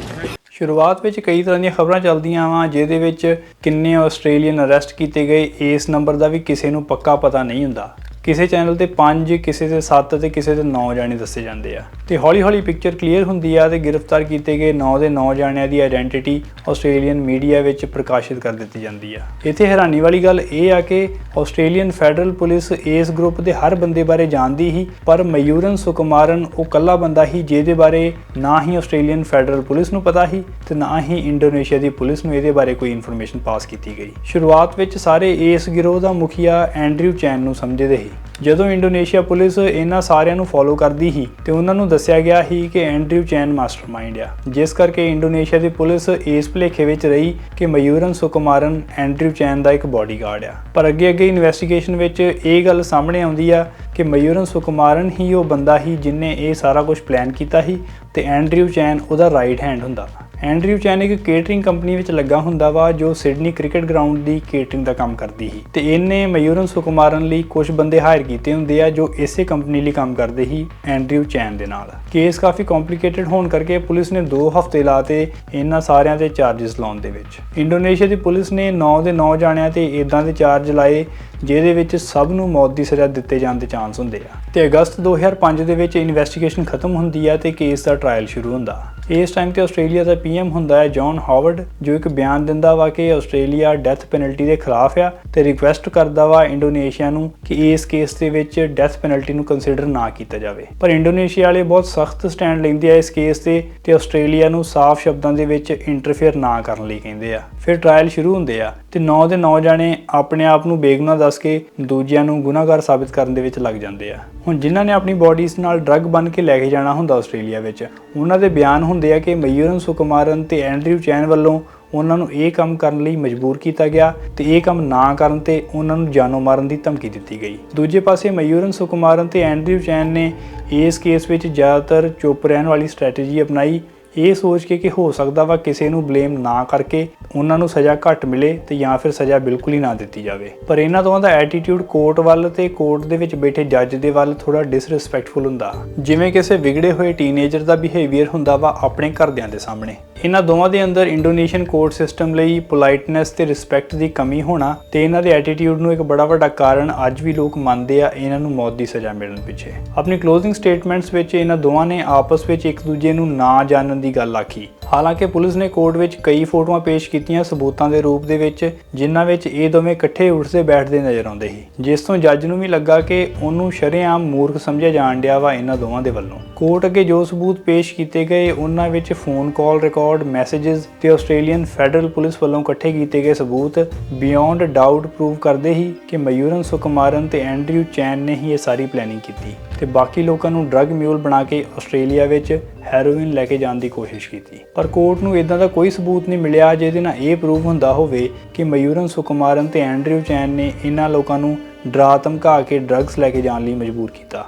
ਸ਼ੁਰੂਆਤ ਵਿੱਚ ਕਈ ਤਰ੍ਹਾਂ ਦੀਆਂ ਖਬਰਾਂ ਚੱਲਦੀਆਂ ਵਾ ਜਿਹਦੇ ਵਿੱਚ ਕਿੰਨੇ ਆਸਟ੍ਰੇਲੀਅਨ ਅਰੈਸਟ ਕੀਤੇ ਗਏ ਇਸ ਨੰਬਰ ਦਾ ਵੀ ਕਿਸੇ ਨੂੰ ਪੱਕਾ ਪਤਾ ਨਹੀਂ ਹੁੰਦਾ ਕਿਸੇ ਚੈਨਲ ਤੇ 5 ਕਿਸੇ ਤੇ 7 ਤੇ ਕਿਸੇ ਤੇ 9 ਜਾਣੇ ਦੱਸੇ ਜਾਂਦੇ ਆ। ਤੇ ਹੌਲੀ ਹੌਲੀ ਪਿਕਚਰ ਕਲੀਅਰ ਹੁੰਦੀ ਆ ਤੇ ਗ੍ਰਿਫਤਾਰ ਕੀਤੇ ਗਏ 9 ਦੇ 9 ਜਾਣਿਆਂ ਦੀ ਆਇਡੈਂਟੀਟੀ ਆਸਟ੍ਰੇਲੀਅਨ ਮੀਡੀਆ ਵਿੱਚ ਪ੍ਰਕਾਸ਼ਿਤ ਕਰ ਦਿੱਤੀ ਜਾਂਦੀ ਆ। ਇੱਥੇ ਹੈਰਾਨੀ ਵਾਲੀ ਗੱਲ ਇਹ ਆ ਕਿ ਆਸਟ੍ਰੇਲੀਅਨ ਫੈਡਰਲ ਪੁਲਿਸ ਇਸ ਗਰੁੱਪ ਦੇ ਹਰ ਬੰਦੇ ਬਾਰੇ ਜਾਣਦੀ ਹੀ, ਪਰ ਮਯੂਰਨ ਸੁਕੁਮਾਰਨ ਉਹ ਕੱਲਾ ਬੰਦਾ ਹੀ ਜਿਹਦੇ ਬਾਰੇ ਨਾ ਹੀ ਆਸਟ੍ਰੇਲੀਅਨ ਫੈਡਰਲ ਪੁਲਿਸ ਨੂੰ ਪਤਾ ਹੀ ਤੇ ਨਾ ਹੀ ਇੰਡੋਨੇਸ਼ੀਆ ਦੀ ਪੁਲਿਸ ਨੂੰ ਇਹਦੇ ਬਾਰੇ ਕੋਈ ਇਨਫੋਰਮੇਸ਼ਨ ਪਾਸ ਕੀਤੀ ਗਈ। ਸ਼ੁਰੂਆਤ ਵਿੱਚ ਸਾਰੇ ਇਸ ਗਿਰੋਹ ਦਾ ਮੁਖੀਆ ਐਂਡਰਿਊ ਚੈਨ ਨੂੰ ਸਮਝਦੇ ਸੀ। ਜਦੋਂ ਇੰਡੋਨੇਸ਼ੀਆ ਪੁਲਿਸ ਇਹਨਾਂ ਸਾਰਿਆਂ ਨੂੰ ਫੋਲੋ ਕਰਦੀ ਸੀ ਤੇ ਉਹਨਾਂ ਨੂੰ ਦੱਸਿਆ ਗਿਆ ਸੀ ਕਿ ਐਂਡਰਿਊ ਚੈਨ ਮਾਸਟਰਮਾਈਂਡ ਆ, ਜਿਸ ਕਰਕੇ ਇੰਡੋਨੇਸ਼ੀਆ ਦੀ ਪੁਲਿਸ ਇਸ ਭੁਲੇਖੇ ਵਿੱਚ ਰਹੀ ਕਿ ਮਯੂਰਨ ਸੁਕੁਮਾਰਨ ਐਂਡਰਿਊ ਚੈਨ ਦਾ ਇੱਕ ਬਾਡੀਗਾਰਡ ਆ। ਪਰ ਅੱਗੇ ਅੱਗੇ ਇਨਵੈਸਟੀਗੇਸ਼ਨ ਵਿੱਚ ਇਹ ਗੱਲ ਸਾਹਮਣੇ ਆਉਂਦੀ ਆ ਕਿ ਮਯੂਰਨ ਸੁਕੁਮਾਰਨ ਹੀ ਉਹ ਬੰਦਾ ਸੀ ਜਿਨੇ ਇਹ ਸਾਰਾ ਕੁਝ ਪਲਾਨ ਕੀਤਾ ਸੀ ਤੇ ਐਂਡਰਿਊ ਚੈਨ ਉਹਦਾ ਰਾਈਟ ਹੈਂਡ ਹੁੰਦਾ। ਐਂਡਰਿਊ ਚੈਨ ਇੱਕ ਕੇਟਰਿੰਗ ਕੰਪਨੀ ਵਿੱਚ ਲੱਗਾ ਹੁੰਦਾ ਵਾ ਜੋ ਸਿਡਨੀ ਕ੍ਰਿਕਟ ਗਰਾਊਂਡ ਦੀ ਕੇਟਰਿੰਗ ਦਾ ਕੰਮ ਕਰਦੀ ਸੀ। ਤੇ ਇਹਨੇ ਮਯੂਰਨ ਸੁਕੁਮਾਰਨ ਲਈ ਕੁਝ ਬੰਦੇ ਹਾਇਰ ਕੀਤੇ ਹੁੰਦੇ ਆ ਜੋ ਇਸੇ ਕੰਪਨੀ ਲਈ ਕੰਮ ਕਰਦੇ ਸੀ ਐਂਡਰਿਊ ਚੈਨ ਦੇ ਨਾਲ। ਕੇਸ ਕਾਫੀ ਕੰਪਲਿਕੇਟਡ ਹੋਣ ਕਰਕੇ ਪੁਲਿਸ ਨੇ 2 ਹਫ਼ਤੇ ਲਾਤੇ ਇਹਨਾਂ ਸਾਰਿਆਂ ਤੇ ਚਾਰजेस ਲਾਉਣ ਦੇ ਵਿੱਚ। ਇੰਡੋਨੇਸ਼ੀਆ ਦੀ ਪੁਲਿਸ ਨੇ 9 ਦੇ 9 ਜਾਣਿਆਂ ਤੇ ਇਦਾਂ ਦੇ ਚਾਰਜ ਲਾਏ ਜਿਹਦੇ ਵਿੱਚ ਸਭ ਨੂੰ ਮੌਤ ਦੀ ਸਜ਼ਾ ਦਿੱਤੇ ਜਾਣ ਦੇ ਚਾਂਸ ਹੁੰਦੇ ਆ। ਤੇ ਅਗਸਤ 2005 ਦੇ ਵਿੱਚ ਇਨਵੈਸਟੀਗੇਸ਼ਨ ਖਤਮ ਹੁੰਦੀ ਆ ਤੇ ਕੇਸ ਦਾ ਟ੍ਰਾਇਲ ਸ਼ੁਰੂ ਹੁੰਦਾ। ਇਸ ਟਾਈਮ ਤੇ ਆਸਟ੍ਰੇਲੀਆ ਦਾ ਪੀ ਪੀਐਮ ਹੁੰਦਾ ਹੈ ਜੌਨ ਹਾਵਰਡ ਜੋ ਇੱਕ ਬਿਆਨ ਦਿੰਦਾ ਵਾ ਕਿ ਆਸਟ੍ਰੇਲੀਆ ਡੈਥ ਪੈਨਲਟੀ ਦੇ ਖਿਲਾਫ ਆ ਤੇ ਰਿਕੁਐਸਟ ਕਰਦਾ ਵਾ ਇੰਡੋਨੇਸ਼ੀਆ ਨੂੰ ਕਿ ਇਸ ਕੇਸ ਦੇ ਵਿੱਚ ਡੈਥ ਪੈਨਲਟੀ ਨੂੰ ਕੰਸੀਡਰ ਨਾ ਕੀਤਾ ਜਾਵੇ। ਪਰ ਇੰਡੋਨੇਸ਼ੀਆ ਵਾਲੇ ਬਹੁਤ ਸਖਤ ਸਟੈਂਡ ਲੈਂਦੇ ਆ ਇਸ ਕੇਸ ਤੇ ਤੇ ਆਸਟ੍ਰੇਲੀਆ ਨੂੰ ਸਾਫ਼ ਸ਼ਬਦਾਂ ਦੇ ਵਿੱਚ ਇੰਟਰਫੇਅਰ ਨਾ ਕਰਨ ਲਈ ਕਹਿੰਦੇ ਆ। ਫਿਰ ਟ੍ਰਾਇਲ ਸ਼ੁਰੂ ਹੁੰਦੇ ਆ ਤੇ 9 ਦੇ 9 ਜਾਣੇ ਆਪਣੇ ਆਪ ਨੂੰ ਬੇਗੁਨਾਹ ਦੱਸ ਕੇ ਦੂਜਿਆਂ ਨੂੰ ਗੁਨਾਹਗਾਰ ਸਾਬਿਤ ਕਰਨ ਦੇ ਵਿੱਚ ਲੱਗ ਜਾਂਦੇ ਆ। ਹੁਣ ਜਿਨ੍ਹਾਂ ਨੇ ਆਪਣੀ ਬਾਡੀਜ਼ ਨਾਲ ਡਰੱਗ ਬਣ ਕੇ ਲੈ ਕੇ ਜਾਣਾ ਹੁੰਦਾ ਆਸਟ੍ਰੇਲੀਆ ਵਿੱਚ, ਉਹਨਾਂ ਦੇ ਬਿਆਨ ਹੁੰਦੇ ਆ ਕਿ ਮਯੂਰਨ ਸੁਕੁਮਾਰਨ ਤੇ ਐਂਡਰਿਊ ਚੈਨ ਵੱਲੋਂ ਉਹਨਾਂ ਨੂੰ ਇਹ ਕੰਮ ਕਰਨ ਲਈ ਮਜਬੂਰ ਕੀਤਾ ਗਿਆ ਤੇ ਇਹ ਕੰਮ ਨਾ ਕਰਨ ਤੇ ਉਹਨਾਂ ਨੂੰ ਜਾਨੋਂ ਮਾਰਨ ਦੀ ਧਮਕੀ ਦਿੱਤੀ ਗਈ। ਦੂਜੇ ਪਾਸੇ ਮਯੂਰਨ ਸੁਕੁਮਾਰਨ ਤੇ ਐਂਡਰਿਊ ਚੈਨ ਨੇ ਇਸ ਕੇਸ ਵਿੱਚ ਜ਼ਿਆਦਾਤਰ ਚੁੱਪ ਰਹਿਣ ਵਾਲੀ ਸਟ੍ਰੈਟੇਜੀ ਅਪਣਾਈ ਇਹ ਸੋਚ ਕੇ ਕਿ ਹੋ ਸਕਦਾ ਵਾ ਕਿਸੇ ਨੂੰ ਬਲੇਮ ਨਾ ਕਰਕੇ ਉਹਨਾਂ ਨੂੰ ਸਜ਼ਾ ਘੱਟ ਮਿਲੇ ਤੇ ਜਾਂ ਫਿਰ ਸਜ਼ਾ ਬਿਲਕੁਲ ਹੀ ਨਾ ਦਿੱਤੀ ਜਾਵੇ। ਪਰ ਇਹਨਾਂ ਦੋਵਾਂ ਦਾ ਐਟੀਟਿਊਡ ਕੋਰਟ ਵੱਲ ਤੇ ਕੋਰਟ ਦੇ ਵਿੱਚ ਬੈਠੇ ਜੱਜ ਦੇ ਵੱਲ ਥੋੜਾ ਡਿਸਰੈਸਪੈਕਟਫੁਲ ਹੁੰਦਾ। ਜਿਵੇਂ ਕਿਸੇ ਵਿਗੜੇ ਹੋਏ ਟੀਨੇਜਰ ਦਾ ਬਿਹੇਵੀਅਰ ਹੁੰਦਾ ਵਾ ਆਪਣੇ ਘਰਦਿਆਂ ਦੇ ਸਾਹਮਣੇ। ਇਹਨਾਂ ਦੋਵਾਂ ਦੇ ਅੰਦਰ ਇੰਡੋਨੇਸ਼ੀਅਨ ਕੋਰਟ ਸਿਸਟਮ ਲਈ ਪੋਲਾਈਟਨੈਸ ਤੇ ਰਿਸਪੈਕਟ ਦੀ ਕਮੀ ਹੋਣਾ ਤੇ ਇਹਨਾਂ ਦੇ ਐਟੀਟਿਊਡ ਨੂੰ ਇੱਕ ਬੜਾ ਵੱਡਾ ਕਾਰਨ ਅੱਜ ਵੀ ਲੋਕ ਮੰਨਦੇ ਆ, ਇਹਨਾਂ ਨੂੰ ਮੌਤ ਦੀ ਸਜ਼ਾ ਮਿਲਣ ਪਿੱਛੇ। ਆਪਣੀ ਕਲੋਜ਼ਿੰਗ ਸਟੇਟਮੈਂਟਸ ਵਿੱਚ ਇਹਨਾਂ ਦੋਵਾਂ ਨੇ ਆਪਸ ਵਿੱਚ ਇੱਕ ਦੂਜੇ ਨੂੰ ਨਾ ਜਾਣਨ ਦੀ ਗੱਲ ਆਖੀ। ਹਾਲਾਂਕਿ ਪੁਲਿਸ ਨੇ ਕੋਰਟ ਵਿੱਚ ਕਈ ਫੋਟੋਆਂ ਪੇਸ਼ ਕੀਤੀਆਂ ਸਬੂਤਾਂ ਦੇ ਰੂਪ ਦੇ ਵਿੱਚ, ਜਿਨ੍ਹਾਂ ਵਿੱਚ ਇਹ ਦੋਵੇਂ ਇਕੱਠੇ ਉੱਠਦੇ ਬੈਠਦੇ ਨਜ਼ਰ ਆਉਂਦੇ ਸੀ। ਜਿਸ ਤੋਂ ਜੱਜ ਨੂੰ ਵੀ ਲੱਗਾ ਕਿ ਉਹਨੂੰ ਸ਼ਰੇਆਮ ਮੂਰਖ ਸਮਝਿਆ ਜਾਣ ਡਿਆ ਵਾ ਇਹਨਾਂ ਦੋਵਾਂ ਦੇ ਵੱਲੋਂ। ਕੋਰਟ ਅੱਗੇ ਜੋ ਸਬੂਤ ਪੇਸ਼ ਕੀਤੇ ਗਏ, ਉਹਨਾਂ ਵਿੱਚ ਫੋਨ ਕਾਲ ਰਿਕਾਰਡ ਮੈਸੇजेस ਤੇ ਆਸਟ੍ਰੇਲੀਅਨ ਫੈਡਰਲ ਪੁਲਿਸ ਵੱਲੋਂ ਇਕੱਠੇ ਕੀਤੇ ਗਏ ਸਬੂਤ ਬਿਯੋਂਡ ਡਾਊਟ ਪ੍ਰੂਵ ਕਰਦੇ ਸੀ ਕਿ ਮਯੂਰਨ ਸੁਕਮਾਰਨ ਤੇ ਐਂਡਰਿਊ ਚੈਨ ਨੇ ਹੀ ਇਹ ਸਾਰੀ ਪਲੈਨਿੰਗ ਕੀਤੀ। ਤੇ ਬਾਕੀ ਲੋਕਾਂ ਨੂੰ ਡਰੱਗ ਮਿਊਲ ਬਣਾ ਕੇ ਆਸਟ੍ਰੇਲੀਆ ਵਿੱਚ ਹੈਰੋਇਨ ਲੈ ਕੇ ਜਾਣ ਦੀ ਕੋਸ਼ਿਸ਼ ਕੀਤੀ। ਪਰ ਕੋਰਟ ਨੂੰ ਇਦਾਂ ਦਾ ਕੋਈ ਸਬੂਤ ਨਹੀਂ ਮਿਲਿਆ ਜਿਹਦੇ ਨਾਲ ਇਹ ਪ੍ਰੂਵ ਹੁੰਦਾ ਹੋਵੇ ਕਿ ਮਯੂਰਨ ਸੁਕੁਮਾਰਨ ਤੇ ਐਂਡਰਿਊ ਚੈਨ ਨੇ ਇਹਨਾਂ ਲੋਕਾਂ ਨੂੰ ਡਰਾ ਧਮਕਾ ਕੇ ਡਰੱਗਸ ਲੈ ਕੇ ਜਾਣ ਲਈ ਮਜਬੂਰ ਕੀਤਾ।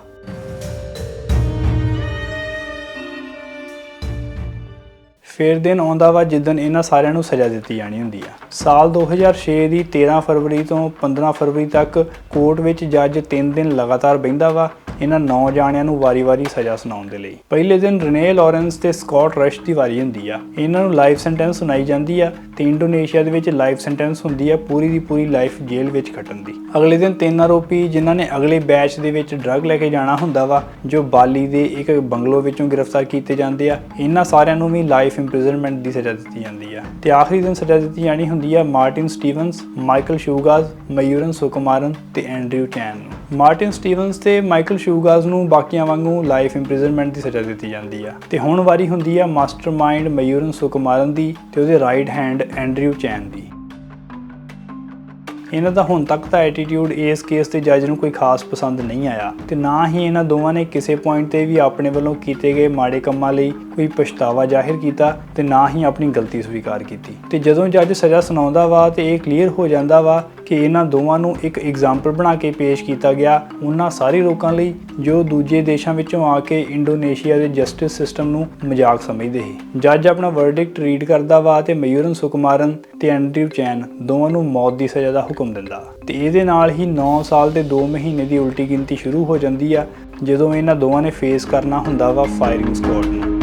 ਫਿਰ ਦਿਨ ਆਉਂਦਾ ਵਾ ਜਿੱਦਨ ਇਹਨਾਂ ਸਾਰਿਆਂ ਨੂੰ ਸਜ਼ਾ ਦਿੱਤੀ ਜਾਣੀ ਹੁੰਦੀ ਆ। ਸਾਲ 2006 ਦੀ 13 ਫਰਵਰੀ ਤੋਂ 15 ਫਰਵਰੀ ਤੱਕ ਕੋਰਟ ਵਿੱਚ ਜੱਜ 3 ਦਿਨ ਲਗਾਤਾਰ ਬਹਿੰਦਾ ਵਾ ਇਹਨਾਂ ਨੌ ਜਾਣਿਆਂ ਨੂੰ ਵਾਰੀ-ਵਾਰੀ ਸਜ਼ਾ ਸੁਣਾਉਣ ਦੇ ਲਈ। ਪਹਿਲੇ ਦਿਨ ਰਨੇ ਲਾਰੈਂਸ ਤੇ ਸਕਾਟ ਰਸ਼ ਦੀ ਵਾਰੀ ਹੁੰਦੀ ਆ। ਇਹਨਾਂ ਨੂੰ ਲਾਈਫ ਸੈਂਟੈਂਸ ਸੁਣਾਈ ਜਾਂਦੀ ਆ। ਤੇ ਇੰਡੋਨੇਸ਼ੀਆ ਦੇ ਵਿੱਚ ਲਾਈਫ ਸੈਂਟੈਂਸ ਹੁੰਦੀ ਆ, ਪੂਰੀ ਦੀ ਪੂਰੀ ਲਾਈਫ ਜੇਲ੍ਹ ਵਿੱਚ ਕੱਟਣ ਦੀ। ਅਗਲੇ ਦਿਨ ਤਿੰਨ ਆਰੋਪੀ ਜਿਨ੍ਹਾਂ ਨੇ ਅਗਲੇ ਬੈਚ ਦੇ ਵਿੱਚ ਡਰੱਗ ਲੈ ਕੇ ਜਾਣਾ ਹੁੰਦਾ ਵਾ, ਜੋ ਬਾਲੀ ਦੇ ਇੱਕ ਬੰਗਲੋ ਵਿੱਚੋਂ ਗ੍ਰਿਫਤਾਰ ਕੀਤੇ ਜਾਂਦੇ ਆ, ਇਹਨਾਂ ਸਾਰਿਆਂ ਨੂੰ ਵੀ ਲਾਈਫ ਇੰਪ੍ਰਿਜ਼ਨਮੈਂਟ ਦੀ ਸਜ਼ਾ ਦਿੱਤੀ ਜਾਂਦੀ ਆ। ਤੇ ਆਖਰੀ ਦਿਨ ਸਜ਼ਾ ਦਿੱਤੀ ਜਾਣੀ ਹੁੰਦੀ ਆ ਮਾਰਟਿਨ ਸਟੀਵਨਸ, ਮਾਈਕਲ ਸ਼ੂਗਾਜ਼, ਮਯੂਰਨ ਸੁਕੁਮਾਰਨ ਤੇ ਐਂਡਰਿਊ ਚੈਨ ਨੂੰ। ਮਾਰਟਿਨ ਸਟੀਵਨਸ ਤੇ ਮਾਈਕਲ ਸ਼ੂਗਾਜ਼ ਨੂੰ ਬਾਕੀਆਂ ਵਾਂਗੂ ਲਾਈਫ ਇੰਪ੍ਰਿਜ਼ਨਮੈਂਟ ਦੀ ਸਜ਼ਾ ਦਿੱਤੀ ਜਾਂਦੀ ਆ। ਤੇ ਹੁਣ ਵਾਰੀ ਹੁੰਦੀ ਆ ਮਾਸਟਰਮਾਈਂਡ ਮਯੂਰਨ ਸੁਕੁਮਾਰਨ ਦੀ ਤੇ ਉਹਦੇ ਰਾਈਟ ਹੈਂਡ ਐਂਡਰਿਊ ਚੈਨ ਦੀ। ਇਹਨਾਂ ਦਾ ਹੁਣ ਤੱਕ ਦਾ ਐਟੀਟਿਊਡ ਇਸ ਕੇਸ ਤੇ ਜੱਜ ਨੂੰ ਕੋਈ ਖਾਸ ਪਸੰਦ ਨਹੀਂ ਆਇਆ ਤੇ ਨਾ ਹੀ ਇਹਨਾਂ ਦੋਵਾਂ ਨੇ ਕਿਸੇ ਪੁਆਇੰਟ ਤੇ ਵੀ ਆਪਣੇ ਵੱਲੋਂ ਕੀਤੇ ਗਏ ਮਾੜੇ ਕੰਮਾਂ ਲਈ ਕੋਈ ਪਛਤਾਵਾ ਜ਼ਾਹਿਰ ਕੀਤਾ ਤੇ ਨਾ ਹੀ ਆਪਣੀ ਗਲਤੀ ਸਵੀਕਾਰ ਕੀਤੀ। ਤੇ ਜਦੋਂ ਜੱਜ ਸਜ਼ਾ ਸੁਣਾਉਂਦਾ ਵਾ ਤੇ ਇਹ ਕਲੀਅਰ ਹੋ ਜਾਂਦਾ ਵਾ ਕਿ ਇਹਨਾਂ ਦੋਵਾਂ ਨੂੰ ਇੱਕ ਐਗਜ਼ਾਮਪਲ ਬਣਾ ਕੇ ਪੇਸ਼ ਕੀਤਾ ਗਿਆ ਉਹਨਾਂ ਸਾਰੇ ਲੋਕਾਂ ਲਈ, ਜੋ ਦੂਜੇ ਦੇਸ਼ਾਂ ਵਿੱਚੋਂ ਆ ਕੇ ਇੰਡੋਨੇਸ਼ੀਆ ਦੇ ਜਸਟਿਸ ਸਿਸਟਮ ਨੂੰ ਮਜ਼ਾਕ ਸਮਝਦੇ ਸੀ। ਜੱਜ ਆਪਣਾ ਵਰਡਿਕਟ ਰੀਡ ਕਰਦਾ ਵਾ ਤੇ ਮਯੂਰਨ ਸੁਕੁਮਾਰਨ ਤੇ ਐਂਡਰਿਊ ਚੈਨ ਦੋਵਾਂ ਨੂੰ ਮੌਤ ਦੀ ਸਜ਼ਾ ਦਾ ਹੁਕਮ ਦਿੰਦਾ। ਤੇ ਇਹਦੇ ਨਾਲ ਹੀ 9 ਸਾਲ ਤੇ 2 ਮਹੀਨੇ ਦੀ ਉਲਟੀ ਗਿਣਤੀ ਸ਼ੁਰੂ ਹੋ ਜਾਂਦੀ ਆ, ਜਦੋਂ ਇਹਨਾਂ ਦੋਵਾਂ ਨੇ ਫੇਸ ਕਰਨਾ ਹੁੰਦਾ ਵਾ ਫਾਇਰਿੰਗ ਸਕੁਆਡ ਨੂੰ।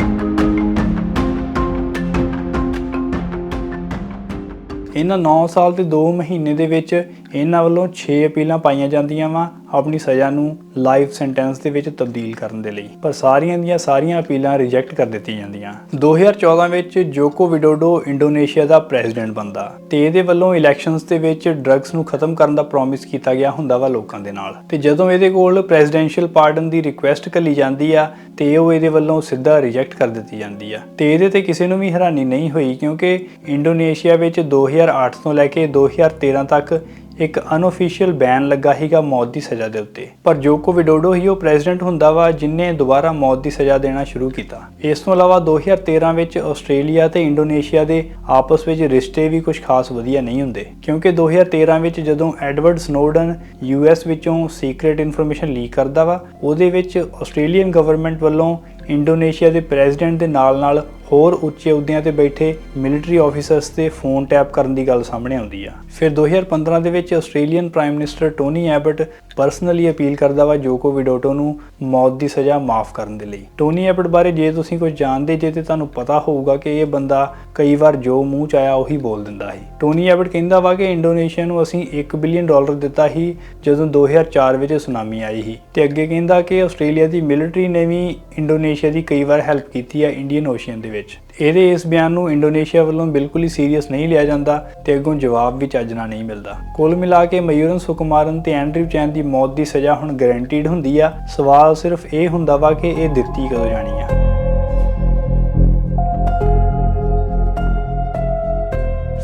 ਇਹਨਾਂ 9 ਸਾਲ ਤੇ 2 ਮਹੀਨੇ ਦੇ ਵਿੱਚ ਇਹਨਾਂ ਵੱਲੋਂ 6 ਅਪੀਲਾਂ ਪਾਈਆਂ ਜਾਂਦੀਆਂ ਵਾ ਆਪਣੀ ਸਜ਼ਾ ਨੂੰ ਲਾਈਫ ਸੈਂਟੈਂਸ ਦੇ ਵਿੱਚ ਤਬਦੀਲ ਕਰਨ ਦੇ ਲਈ। ਪਰ ਸਾਰੀਆਂ ਦੀਆਂ ਸਾਰੀਆਂ ਅਪੀਲਾਂ ਰਿਜੈਕਟ ਕਰ ਦਿੱਤੀਆਂ ਜਾਂਦੀਆਂ। 2014 ਵਿੱਚ ਜੋਕੋ ਵਿਡੋਡੋ ਇੰਡੋਨੇਸ਼ੀਆ ਦਾ ਪ੍ਰੈਜ਼ੀਡੈਂਟ ਬੰਦਾ ਤੇ ਇਹਦੇ ਵੱਲੋਂ ਇਲੈਕਸ਼ਨਸ ਦੇ ਵਿੱਚ ਡਰੱਗਸ ਨੂੰ ਖਤਮ ਕਰਨ ਦਾ ਪ੍ਰੋਮਿਸ ਕੀਤਾ ਗਿਆ ਹੁੰਦਾ ਵਾ ਲੋਕਾਂ ਦੇ ਨਾਲ। ਤੇ ਜਦੋਂ ਇਹਦੇ ਕੋਲ ਪ੍ਰੈਜ਼ੀਡੈਂਸ਼ੀਅਲ ਪਾਰਡਨ ਦੀ ਰਿਕੁਐਸਟ ਕੱਲੀ ਜਾਂਦੀ ਆ, ਤੇ ਉਹ ਇਹਦੇ ਵੱਲੋਂ ਸਿੱਧਾ ਰਿਜੈਕਟ ਕਰ ਦਿੱਤੀ ਜਾਂਦੀ ਆ। ਤੇ ਇਹਦੇ ਤੇ ਕਿਸੇ ਨੂੰ ਵੀ ਹੈਰਾਨੀ ਨਹੀਂ ਹੋਈ ਕਿਉਂਕਿ ਇੰਡੋਨੇਸ਼ੀਆ ਵਿੱਚ 2008 ਤੋਂ ਲੈ ਕੇ 2013 ਤੱਕ ਇੱਕ ਅਨਅਫੀਸ਼ੀਅਲ ਬੈਨ ਲੱਗਾ ਸੀਗਾ ਮੌਤ ਦੀ ਸਜ਼ਾ ਦੇ ਉੱਤੇ। ਪਰ ਜੋਕੋ ਵਿਡੋਡੋ ਹੀ ਉਹ ਪ੍ਰੈਜ਼ੀਡੈਂਟ ਹੁੰਦਾ ਵਾ ਜਿਨੇ ਦੁਬਾਰਾ ਮੌਤ ਦੀ ਸਜ਼ਾ ਦੇਣਾ ਸ਼ੁਰੂ ਕੀਤਾ। ਇਸ ਤੋਂ ਇਲਾਵਾ 2013 ਵਿੱਚ ਆਸਟ੍ਰੇਲੀਆ ਤੇ ਇੰਡੋਨੇਸ਼ੀਆ ਦੇ ਆਪਸ ਵਿੱਚ ਰਿਸ਼ਤੇ ਵੀ ਕੁਝ ਖਾਸ ਵਧੀਆ ਨਹੀਂ ਹੁੰਦੇ। ਕਿਉਂਕਿ 2013 ਵਿੱਚ ਜਦੋਂ ਐਡਵਰਡ ਸਨੋਡਨ ਯੂਐਸ ਵਿੱਚੋਂ ਸੀਕ੍ਰੀਟ ਇਨਫੋਰਮੇਸ਼ਨ ਲੀਕ ਕਰਦਾ ਵਾ, ਉਹਦੇ ਵਿੱਚ ਆਸਟ੍ਰੇਲੀਅਨ ਗਵਰਨਮੈਂਟ ਵੱਲੋਂ ਇੰਡੋਨੇਸ਼ੀਆ ਦੇ ਪ੍ਰੈਜ਼ੀਡੈਂਟ ਦੇ ਨਾਲ-ਨਾਲ ਹੋਰ ਉੱਚੇ ਅਹੁਦਿਆਂ ਤੇ ਬੈਠੇ ਮਿਲਟਰੀ ਆਫੀਸਰਸ ਤੇ ਫੋਨ ਟੈਪ ਕਰਨ ਦੀ ਗੱਲ ਸਾਹਮਣੇ ਆਉਂਦੀ ਆ। ਫਿਰ 2015 ਦੇ ਵਿੱਚ Australian prime minister Tony Abbott personally appeal ਕਰਦਾ ਵਾ ਜੋਕੋ ਵਿਡੋਟੋ ਨੂੰ ਮੌਤ ਦੀ ਸਜ਼ਾ ਮਾਫ ਕਰਨ ਦੇ ਲਈ। ਟੋਨੀ ਐਬਟ ਬਾਰੇ ਜੇ ਤੁਸੀਂ ਕੁਝ ਜਾਣਦੇ ਜੇ ਤੇ ਤੁਹਾਨੂੰ ਪਤਾ ਹੋਊਗਾ ਕਿ ਇਹ ਬੰਦਾ ਕਈ ਵਾਰ ਜੋ ਮੂੰਹ ਚ ਆਇਆ ਉਹੀ ਬੋਲ ਦਿੰਦਾ ਸੀ। ਟੋਨੀ ਐਬਟ ਕਹਿੰਦਾ ਵਾ ਕਿ ਇੰਡੋਨੇਸ਼ੀਆ ਨੂੰ ਅਸੀਂ 1 ਬਿਲੀਅਨ ਡਾਲਰ ਦਿੱਤਾ ਸੀ ਜਦੋਂ 2004 ਵਿੱਚ ਸੁਨਾਮੀ ਆਈ ਸੀ ਤੇ ਅੱਗੇ ਕਹਿੰਦਾ ਕਿ ਆਸਟ੍ਰੇਲੀਆ ਦੀ ਮਿਲਟਰੀ ਨੇ ਵੀ ਇੰਡੋਨੇਸ਼ੀਆ ਦੀ ਕਈ ਵਾਰ ਹੈਲਪ ਕੀਤੀ ਆ ਇੰਡੀਅਨ ਓਸ਼ੀਅਨ ਦੇ ਵਿੱਚ। ਇਹਦੇ ਇਸ ਬਿਆਨ ਨੂੰ ਇੰਡੋਨੇਸ਼ੀਆ ਵੱਲੋਂ ਬਿਲਕੁਲ ਹੀ ਸੀਰੀਅਸ ਨਹੀਂ ਲਿਆ ਜਾਂਦਾ ਤੇ ਅੱਗੋਂ ਜਵਾਬ ਵੀ ਚੱਜ ਨਾਲ ਨਹੀਂ ਮਿਲਦਾ। ਕੁੱਲ ਮਿਲਾ ਕੇ ਮਯੂਰਨ ਸੁਕੁਮਾਰਨ ਤੇ ਐਂਡਰਿਊ ਚੈਨ ਦੀ ਮੌਤ ਦੀ ਸਜ਼ਾ ਹੁਣ ਗਾਰੰਟੀਡ ਹੁੰਦੀ ਆ। ਸਵਾਲ ਸਿਰਫ ਇਹ ਹੁੰਦਾ ਵਾ ਕਿ ਇਹ ਦਿੱਤੀ ਕਦੋਂ ਜਾਣੀ ਆ।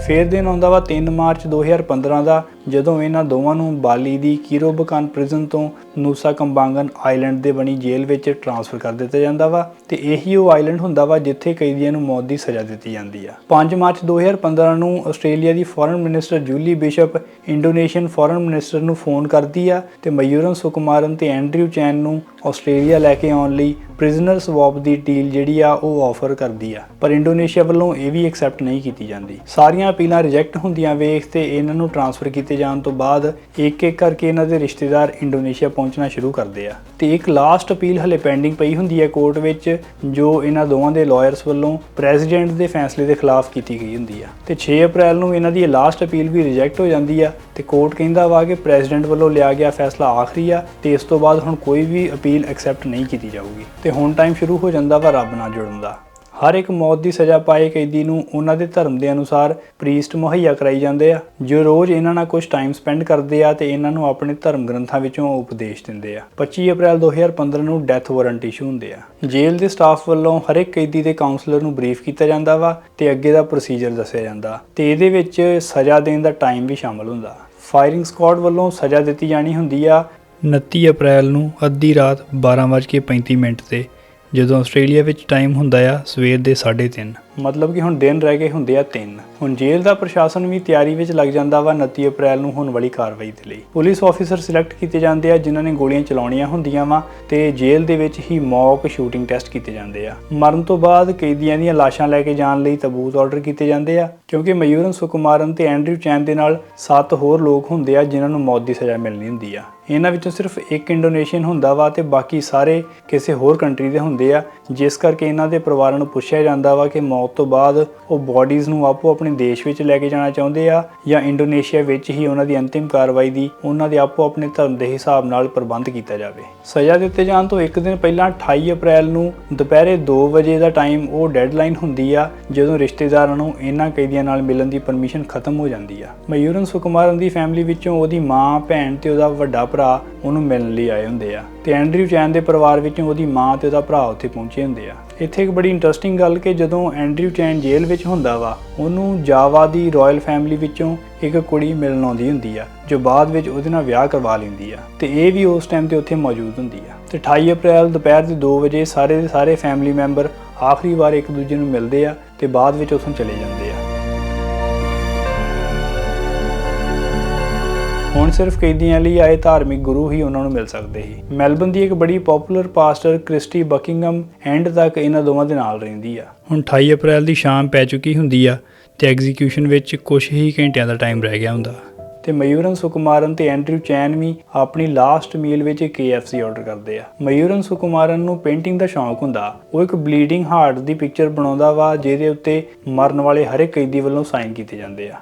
ਫੇਰ ਦਿਨ ਆਉਂਦਾ ਵਾ 3 ਮਾਰਚ 2015 ਦਾ, ਜਦੋਂ ਇਹਨਾਂ ਦੋਵਾਂ ਨੂੰ ਬਾਲੀ ਦੀ ਕੀਰੋਬਕਾਨ ਪ੍ਰਿਜ਼ਨ ਤੋਂ ਨੂਸਾ ਕੰਬਾਂਗਨ ਆਈਲੈਂਡ ਦੇ ਬਣੀ ਜੇਲ੍ਹ ਵਿੱਚ ਟਰਾਂਸਫਰ ਕਰ ਦਿੱਤਾ ਜਾਂਦਾ ਵਾ ਤੇ ਇਹੀ ਉਹ ਆਈਲੈਂਡ ਹੁੰਦਾ ਵਾ ਜਿੱਥੇ ਕੈਦੀਆਂ ਨੂੰ ਮੌਤ ਦੀ ਸਜ਼ਾ ਦਿੱਤੀ ਜਾਂਦੀ ਆ। 5 ਮਾਰਚ 2015 ਨੂੰ ਆਸਟ੍ਰੇਲੀਆ ਦੀ foreign minister Julie Bishop Indonesian foreign minister ਨੂੰ ਫੋਨ ਕਰਦੀ ਆ ਤੇ ਮਯੂਰਨ ਸੁਕੁਮਾਰਨ ਤੇ ਐਂਡਰਿਊ ਚੈਨ ਨੂੰ ਆਸਟ੍ਰੇਲੀਆ ਲੈ ਕੇ ਆਉਣ ਲਈ ਪ੍ਰਿਜ਼ਨਰ ਸਵਾਪ ਦੀ ਡੀਲ ਜਿਹੜੀ ਆ ਉਹ ਆਫਰ ਕਰਦੀ ਆ। ਪਰ ਇੰਡੋਨੇਸ਼ੀਆ ਵੱਲੋਂ ਇਹ ਵੀ ਐਕਸੈਪਟ ਨਹੀਂ ਕੀਤੀ ਜਾਂਦੀ। ਸਾਰੀਆਂ ਅਪੀਲਾਂ ਰਿਜੈਕਟ ਹੁੰਦੀਆਂ ਵੇਖ ਤੇ ਇਹਨਾਂ ਨੂੰ ਟ੍ਰਾਂਸਫਰ ਕੀਤੇ ਜਾਣ ਤੋਂ ਬਾਅਦ ਇੱਕ ਇੱਕ ਕਰਕੇ ਇਹਨਾਂ ਦੇ ਰਿਸ਼ਤੇਦਾਰ ਇੰਡੋਨੇਸ਼ੀਆ ਪਹੁੰਚ ਪਹੁੰਚਣਾ ਸ਼ੁਰੂ ਕਰਦੇ ਆ। ਤੇ ਇੱਕ ਲਾਸਟ ਅਪੀਲ ਹਲੇ ਪੈਂਡਿੰਗ ਪਈ ਹੁੰਦੀ ਹੈ ਕੋਰਟ ਵਿੱਚ, ਜੋ ਇਹਨਾਂ ਦੋਵਾਂ ਦੇ ਲਾਇਰਸ ਵੱਲੋਂ ਪ੍ਰੈਜ਼ੀਡੈਂਟ ਦੇ ਫੈਸਲੇ ਦੇ ਖਿਲਾਫ ਕੀਤੀ ਗਈ ਹੁੰਦੀ ਆ। ਤੇ 6 ਅਪ੍ਰੈਲ ਨੂੰ ਇਹਨਾਂ ਦੀ ਇਹ ਲਾਸਟ ਅਪੀਲ ਵੀ ਰਿਜੈਕਟ ਹੋ ਜਾਂਦੀ ਆ ਤੇ ਕੋਰਟ ਕਹਿੰਦਾ ਵਾ ਕਿ ਪ੍ਰੈਜ਼ੀਡੈਂਟ ਵੱਲੋਂ ਲਿਆ ਗਿਆ ਫੈਸਲਾ ਆਖਰੀ ਆ ਤੇ ਇਸ ਤੋਂ ਬਾਅਦ ਹੁਣ ਕੋਈ ਵੀ ਅਪੀਲ ਐਕਸੈਪਟ ਨਹੀਂ ਕੀਤੀ ਜਾਊਗੀ। ਤੇ ਹੁਣ ਟਾਈਮ ਸ਼ੁਰੂ ਹੋ ਜਾਂਦਾ ਵਾ ਰੱਬ ਨਾਲ ਜੁੜਨ ਦਾ। ਹਰ ਇੱਕ ਮੌਤ ਦੀ ਸਜ਼ਾ ਪਾਏ ਕੈਦੀ ਨੂੰ ਉਹਨਾਂ ਦੇ ਧਰਮ ਦੇ ਅਨੁਸਾਰ ਪ੍ਰੀਸਟ ਮੁਹੱਈਆ ਕਰਾਈ ਜਾਂਦੇ ਆ। ਜੋ ਰੋਜ਼ ਇਹਨਾਂ ਨਾਲ ਕੁਝ ਟਾਈਮ ਸਪੈਂਡ ਕਰਦੇ ਆ ਤੇ ਇਹਨਾਂ ਨੂੰ ਆਪਣੇ ਧਰਮ ਗ੍ਰੰਥਾਂ ਵਿੱਚੋਂ ਉਪਦੇਸ਼ ਦਿੰਦੇ ਆ। 25 ਅਪ੍ਰੈਲ 2015 ਨੂੰ ਡੈਥ ਵਾਰੰਟ ਇਸ਼ੂ ਹੁੰਦੇ ਆ। ਜੇਲ੍ਹ ਦੇ ਸਟਾਫ ਵੱਲੋਂ ਹਰ ਇੱਕ ਕੈਦੀ ਦੇ ਕਾਉਂਸਲਰ ਨੂੰ ਬਰੀਫ ਕੀਤਾ ਜਾਂਦਾ ਵਾ ਤੇ ਅੱਗੇ ਦਾ ਪ੍ਰੋਸੀਜਰ ਦੱਸਿਆ ਜਾਂਦਾ। ਤੇ ਇਹਦੇ ਵਿੱਚ ਸਜ਼ਾ ਦੇਣ ਦਾ ਟਾਈਮ ਵੀ ਸ਼ਾਮਲ ਹੁੰਦਾ। ਫਾਇਰਿੰਗ ਸਕਾਡ ਵੱਲੋਂ ਸਜ਼ਾ ਦਿੱਤੀ ਜਾਣੀ ਹੁੰਦੀ ਆ। 29 ਅਪ੍ਰੈਲ ਨੂੰ ਅੱਧੀ ਰਾਤ 12:35 ਮਿੰਟ ਤੇ ਜਦੋਂ ਆਸਟ੍ਰੇਲੀਆ ਵਿੱਚ ਟਾਈਮ ਹੁੰਦਾ ਆ ਸਵੇਰ ਦੇ 3:30 ਮਤਲਬ ਕਿ ਹੁਣ ਦਿਨ ਰਹਿ ਗਏ ਹੁੰਦੇ ਆ 3 ਹੁਣ ਜੇਲ੍ਹ ਦਾ ਪ੍ਰਸ਼ਾਸਨ ਵੀ ਤਿਆਰੀ ਵਿੱਚ ਲੱਗ ਜਾਂਦਾ ਵਾ 29 ਅਪ੍ਰੈਲ ਨੂੰ ਹੋਣ ਵਾਲੀ ਕਾਰਵਾਈ ਦੇ ਲਈ। ਪੁਲਿਸ ਆਫੀਸਰ ਸਿਲੈਕਟ ਕੀਤੇ ਜਾਂਦੇ ਆ, ਜਿਨ੍ਹਾਂ ਨੇ ਗੋਲੀਆਂ ਚਲਾਉਣੀਆਂ ਹੁੰਦੀਆਂ ਵਾ ਤੇ ਜੇਲ੍ਹ ਦੇ ਵਿੱਚ ਹੀ ਮੌਕ ਸ਼ੂਟਿੰਗ ਟੈਸਟ ਕੀਤੇ ਜਾਂਦੇ ਆ। ਮਰਨ ਤੋਂ ਬਾਅਦ ਕੈਦੀਆਂ ਦੀਆਂ ਲਾਸ਼ਾਂ ਲੈ ਕੇ ਜਾਣ ਲਈ ਤਬੂਤ ਆਰਡਰ ਕੀਤੇ ਜਾਂਦੇ ਆ, ਕਿਉਂਕਿ ਮਯੂਰਨ ਸੁਕੁਮਾਰਨ ਤੇ ਐਂਡਰਿਊ ਚੈਨ ਦੇ ਨਾਲ ਸੱਤ ਹੋਰ ਲੋਕ ਹੁੰਦੇ ਆ ਜਿਨ੍ਹਾਂ ਨੂੰ ਮੌਤ ਦੀ ਸਜ਼ਾ ਮਿਲਣੀ ਹੁੰਦੀ ਆ। ਇਹਨਾਂ ਵਿੱਚੋਂ ਸਿਰਫ ਇੱਕ ਇੰਡੋਨੇਸ਼ੀਅਨ ਹੁੰਦਾ ਵਾ ਤੇ ਬਾਕੀ ਸਾਰੇ ਕਿਸੇ ਹੋਰ ਕੰਟਰੀ ਦੇ ਹੁੰਦੇ ਆ, ਜਿਸ ਕਰਕੇ ਇਹਨਾਂ ਦੇ ਪਰਿਵਾਰਾਂ ਨੂੰ ਪੁੱਛਿਆ ਜਾਂਦਾ ਵਾ ਕਿ ਮੌਤ ਤੋਂ ਬਾਅਦ ਉਹ ਬਾਡੀਜ਼ ਨੂੰ ਆਪੋ ਆਪਣੇ ਦੇਸ਼ ਵਿੱਚ ਲੈ ਕੇ ਜਾਣਾ ਚਾਹੁੰਦੇ ਆ ਜਾਂ ਇੰਡੋਨੇਸ਼ੀਆ ਵਿੱਚ ਹੀ ਉਹਨਾਂ ਦੀ ਅੰਤਿਮ ਕਾਰਵਾਈ ਦੀ ਉਹਨਾਂ ਦੇ ਆਪੋ ਆਪਣੇ ਧਰਮ ਦੇ ਹਿਸਾਬ ਨਾਲ ਪ੍ਰਬੰਧ ਕੀਤਾ ਜਾਵੇ। ਸਜ਼ਾ ਦਿੱਤੇ ਜਾਣ ਤੋਂ ਇੱਕ ਦਿਨ ਪਹਿਲਾਂ 28 ਅਪ੍ਰੈਲ ਨੂੰ ਦੁਪਹਿਰੇ 2 ਵਜੇ ਦਾ ਟਾਈਮ ਉਹ ਡੈਡਲਾਈਨ ਹੁੰਦੀ ਆ, ਜਦੋਂ ਰਿਸ਼ਤੇਦਾਰਾਂ ਨੂੰ ਇਹਨਾਂ ਕੈਦੀਆਂ ਨਾਲ ਮਿਲਣ ਦੀ ਪਰਮਿਸ਼ਨ ਖਤਮ ਹੋ ਜਾਂਦੀ ਆ। ਮਯੂਰਨ ਸੁਕੁਮਾਰਨ ਦੀ ਫੈਮਿਲੀ ਵਿੱਚੋਂ ਉਹਦੀ ਮਾਂ, ਭੈਣ ਤੇ ਉਹਦਾ ਵੱਡਾ ਭਰਾ ਉਹਨੂੰ ਮਿਲਣ ਲਈ ਆਏ ਹੁੰਦੇ ਆ। ਤੇ ਐਂਡਰਿਊ ਚੈਨ ਦੇ ਪਰਿਵਾਰ ਵਿੱਚੋਂ ਉਹਦੀ ਮਾਂ ਤੇ ਉਹਦਾ ਭਰਾ ਉੱਥੇ ਪਹੁੰਚੇ ਹੁੰਦੇ ਆ। ਇੱਥੇ ਇੱਕ ਬੜੀ ਇੰਟਰਸਟਿੰਗ ਗੱਲ ਕਿ ਜਦੋਂ ਐਂਡਰਿਊ ਚੈਨ ਜੇਲ੍ਹ ਵਿੱਚ ਹੁੰਦਾ ਵਾ, ਉਹਨੂੰ ਜਾਵਾ ਦੀ ਰਾਇਲ ਫੈਮਿਲੀ ਵਿੱਚੋਂ ਇੱਕ ਕੁੜੀ ਮਿਲਣ ਆਉਂਦੀ ਹੁੰਦੀ ਆ, ਜੋ ਬਾਅਦ ਵਿੱਚ ਉਹਦੇ ਨਾਲ ਵਿਆਹ ਕਰਵਾ ਲੈਂਦੀ ਆ। ਤੇ ਇਹ ਵੀ ਉਸ ਟਾਈਮ ਤੇ ਉੱਥੇ ਮੌਜੂਦ ਹੁੰਦੀ ਆ। ਤੇ 28 ਅਪ੍ਰੈਲ ਦੁਪਹਿਰ ਦੇ 2 ਵਜੇ ਸਾਰੇ ਦੇ ਸਾਰੇ ਫੈਮਿਲੀ ਮੈਂਬਰ ਆਖਰੀ ਵਾਰ ਇੱਕ ਦੂਜੇ ਨੂੰ ਮਿਲਦੇ ਆ ਤੇ ਬਾਅਦ ਵਿੱਚ ਉੱਥੋਂ ਚਲੇ ਜਾਂਦੇ ਆ। ਹੁਣ ਸਿਰਫ ਕੈਦੀਆਂ ਲਈ ਆਏ ਧਾਰਮਿਕ ਗੁਰੂ ਹੀ ਉਹਨਾਂ ਨੂੰ ਮਿਲ ਸਕਦੇ ਸੀ। ਮੈਲਬਨ ਦੀ ਇੱਕ ਬੜੀ popular pastor Christie Buckingham end ਤੱਕ ਇਹਨਾਂ ਦੋਵਾਂ ਦੇ ਨਾਲ ਰਹਿੰਦੀ ਆ। ਹੁਣ 28 ਅਪ੍ਰੈਲ ਦੀ ਸ਼ਾਮ ਪੈ ਚੁੱਕੀ ਹੁੰਦੀ ਆ ਤੇ ਐਗਜ਼ੀਕਿਊਸ਼ਨ ਵਿੱਚ ਕੁਝ ਹੀ ਘੰਟਿਆਂ ਦਾ ਟਾਈਮ ਰਹਿ ਗਿਆ ਹੁੰਦਾ। ਤੇ ਮਯੂਰਨ ਸੁਕੁਮਾਰਨ ਤੇ ਐਂਡਰਿਊ ਚੈਨ ਵੀ ਆਪਣੀ ਲਾਸਟ ਮੀਲ ਵਿੱਚ KFC ਆਰਡਰ ਕਰਦੇ ਆ। ਮਯੂਰਨ ਸੁਕੁਮਾਰਨ ਨੂੰ ਪੇਂਟਿੰਗ ਦਾ ਸ਼ੌਂਕ ਹੁੰਦਾ। ਉਹ ਇੱਕ ਬਲੀਡਿੰਗ ਹਾਰਟ ਦੀ ਪਿਕਚਰ ਬਣਾਉਂਦਾ ਵਾ, ਜਿਹਦੇ ਉੱਤੇ ਮਰਨ ਵਾਲੇ ਹਰ ਇੱਕ ਕੈਦੀ ਵੱਲੋਂ ਸਾਈਨ ਕੀਤੇ ਜਾਂਦੇ ਆ।